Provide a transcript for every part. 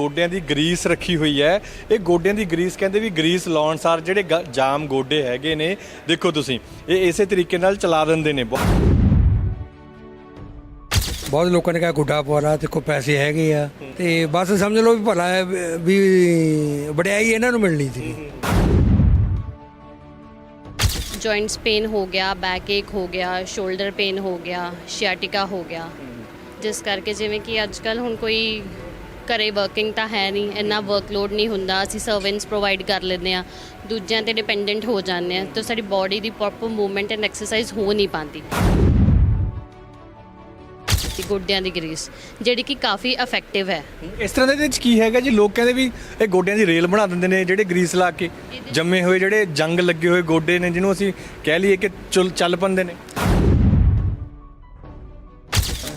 ਗੋਡਿਆਂ ਦੀ ਗਰੀਸ ਰੱਖੀ ਹੋਈ ਹੈ। ਇਹ ਗੋਡਿਆਂ ਦੀ ਗਰੀਸ ਕਹਿੰਦੇ ਵੀ ਗਰੀਸ ਲਾਉਣ ਸਾਰ ਜਿਹੜੇ ਜਾਮ ਗੋਡੇ ਹੈਗੇ ਨੇ ਦੇਖੋ ਤੁਸੀਂ ਇਹ ਇਸੇ ਤਰੀਕੇ ਨਾਲ ਚਲਾ ਦਿੰਦੇ ਨੇ। ਬਹੁਤ- ਬਹੁਤ ਲੋਕਾਂ ਨੇ ਕਿਹਾ ਗੁੱਡਾ ਪਵਾਲਾ ਤੇ ਕੋ ਪੈਸੇ ਹੈਗੇ ਆ। ਤੇ ਬਸ ਸਮਝ ਲਓ ਵੀ ਭਲਾ ਹੈ ਵੀ- ਵੀ ਇਹਨਾਂ ਨੂੰ ਮਿਲਣੀ ਸੀ। ਜॉइंट्स पेन हो गया बैक एक हो गया शोल्डर पेन हो गया शियाटिका हो गया ਜਿਸ ਕਰਕੇ ਜਿਵੇਂ ਕਿ ਅੱਜ ਕੱਲ ਹੁਣ ਕੋਈ ਘਰੇ ਵਰਕਿੰਗ ਤਾਂ ਹੈ ਨਹੀਂ ਇੰਨਾ ਵਰਕਲੋਡ ਨਹੀਂ ਹੁੰਦਾ ਅਸੀਂ ਸਰਵੈਂਟਸ ਪ੍ਰੋਵਾਈਡ ਕਰ ਲੈਂਦੇ ਆ ਦੂਜਿਆਂ ਤੇ ਡਿਪੈਂਡੈਂਟ ਹੋ ਜਾਂਦੇ ਆ ਤਾਂ ਸਾਡੀ ਬਾਡੀ ਦੀ ਪ੍ਰੋਪਰ ਮੂਵਮੈਂਟ ਐਂਡ ਐਕਸਰਸਾਈਜ਼ ਹੋ ਨਹੀਂ ਪਾਉਂਦੀ। ਤੇ ਗੋਡਿਆਂ ਦੀ ਗਰੀਸ ਜਿਹੜੀ ਕਿ ਕਾਫੀ ਇਫੈਕਟਿਵ ਹੈ। ਇਸ ਤਰ੍ਹਾਂ ਦੇ ਵਿੱਚ ਕੀ ਹੈਗਾ ਜੀ? ਲੋਕ ਕਹਿੰਦੇ ਵੀ ਇਹ ਗੋਡਿਆਂ ਦੀ ਰੇਲ ਬਣਾ ਦਿੰਦੇ ਨੇ ਜਿਹੜੇ ਗਰੀਸ ਲਾ ਕੇ ਜੰਮੇ ਹੋਏ ਜਿਹੜੇ ਜੰਗ ਲੱਗੇ ਹੋਏ ਗੋਡੇ ਨੇ ਜਿਹਨੂੰ ਅਸੀਂ ਕਹਿ ਲਈਏ ਕਿ ਚੁਲ- ਚੱਲ ਪੰਦੇ ਨੇ।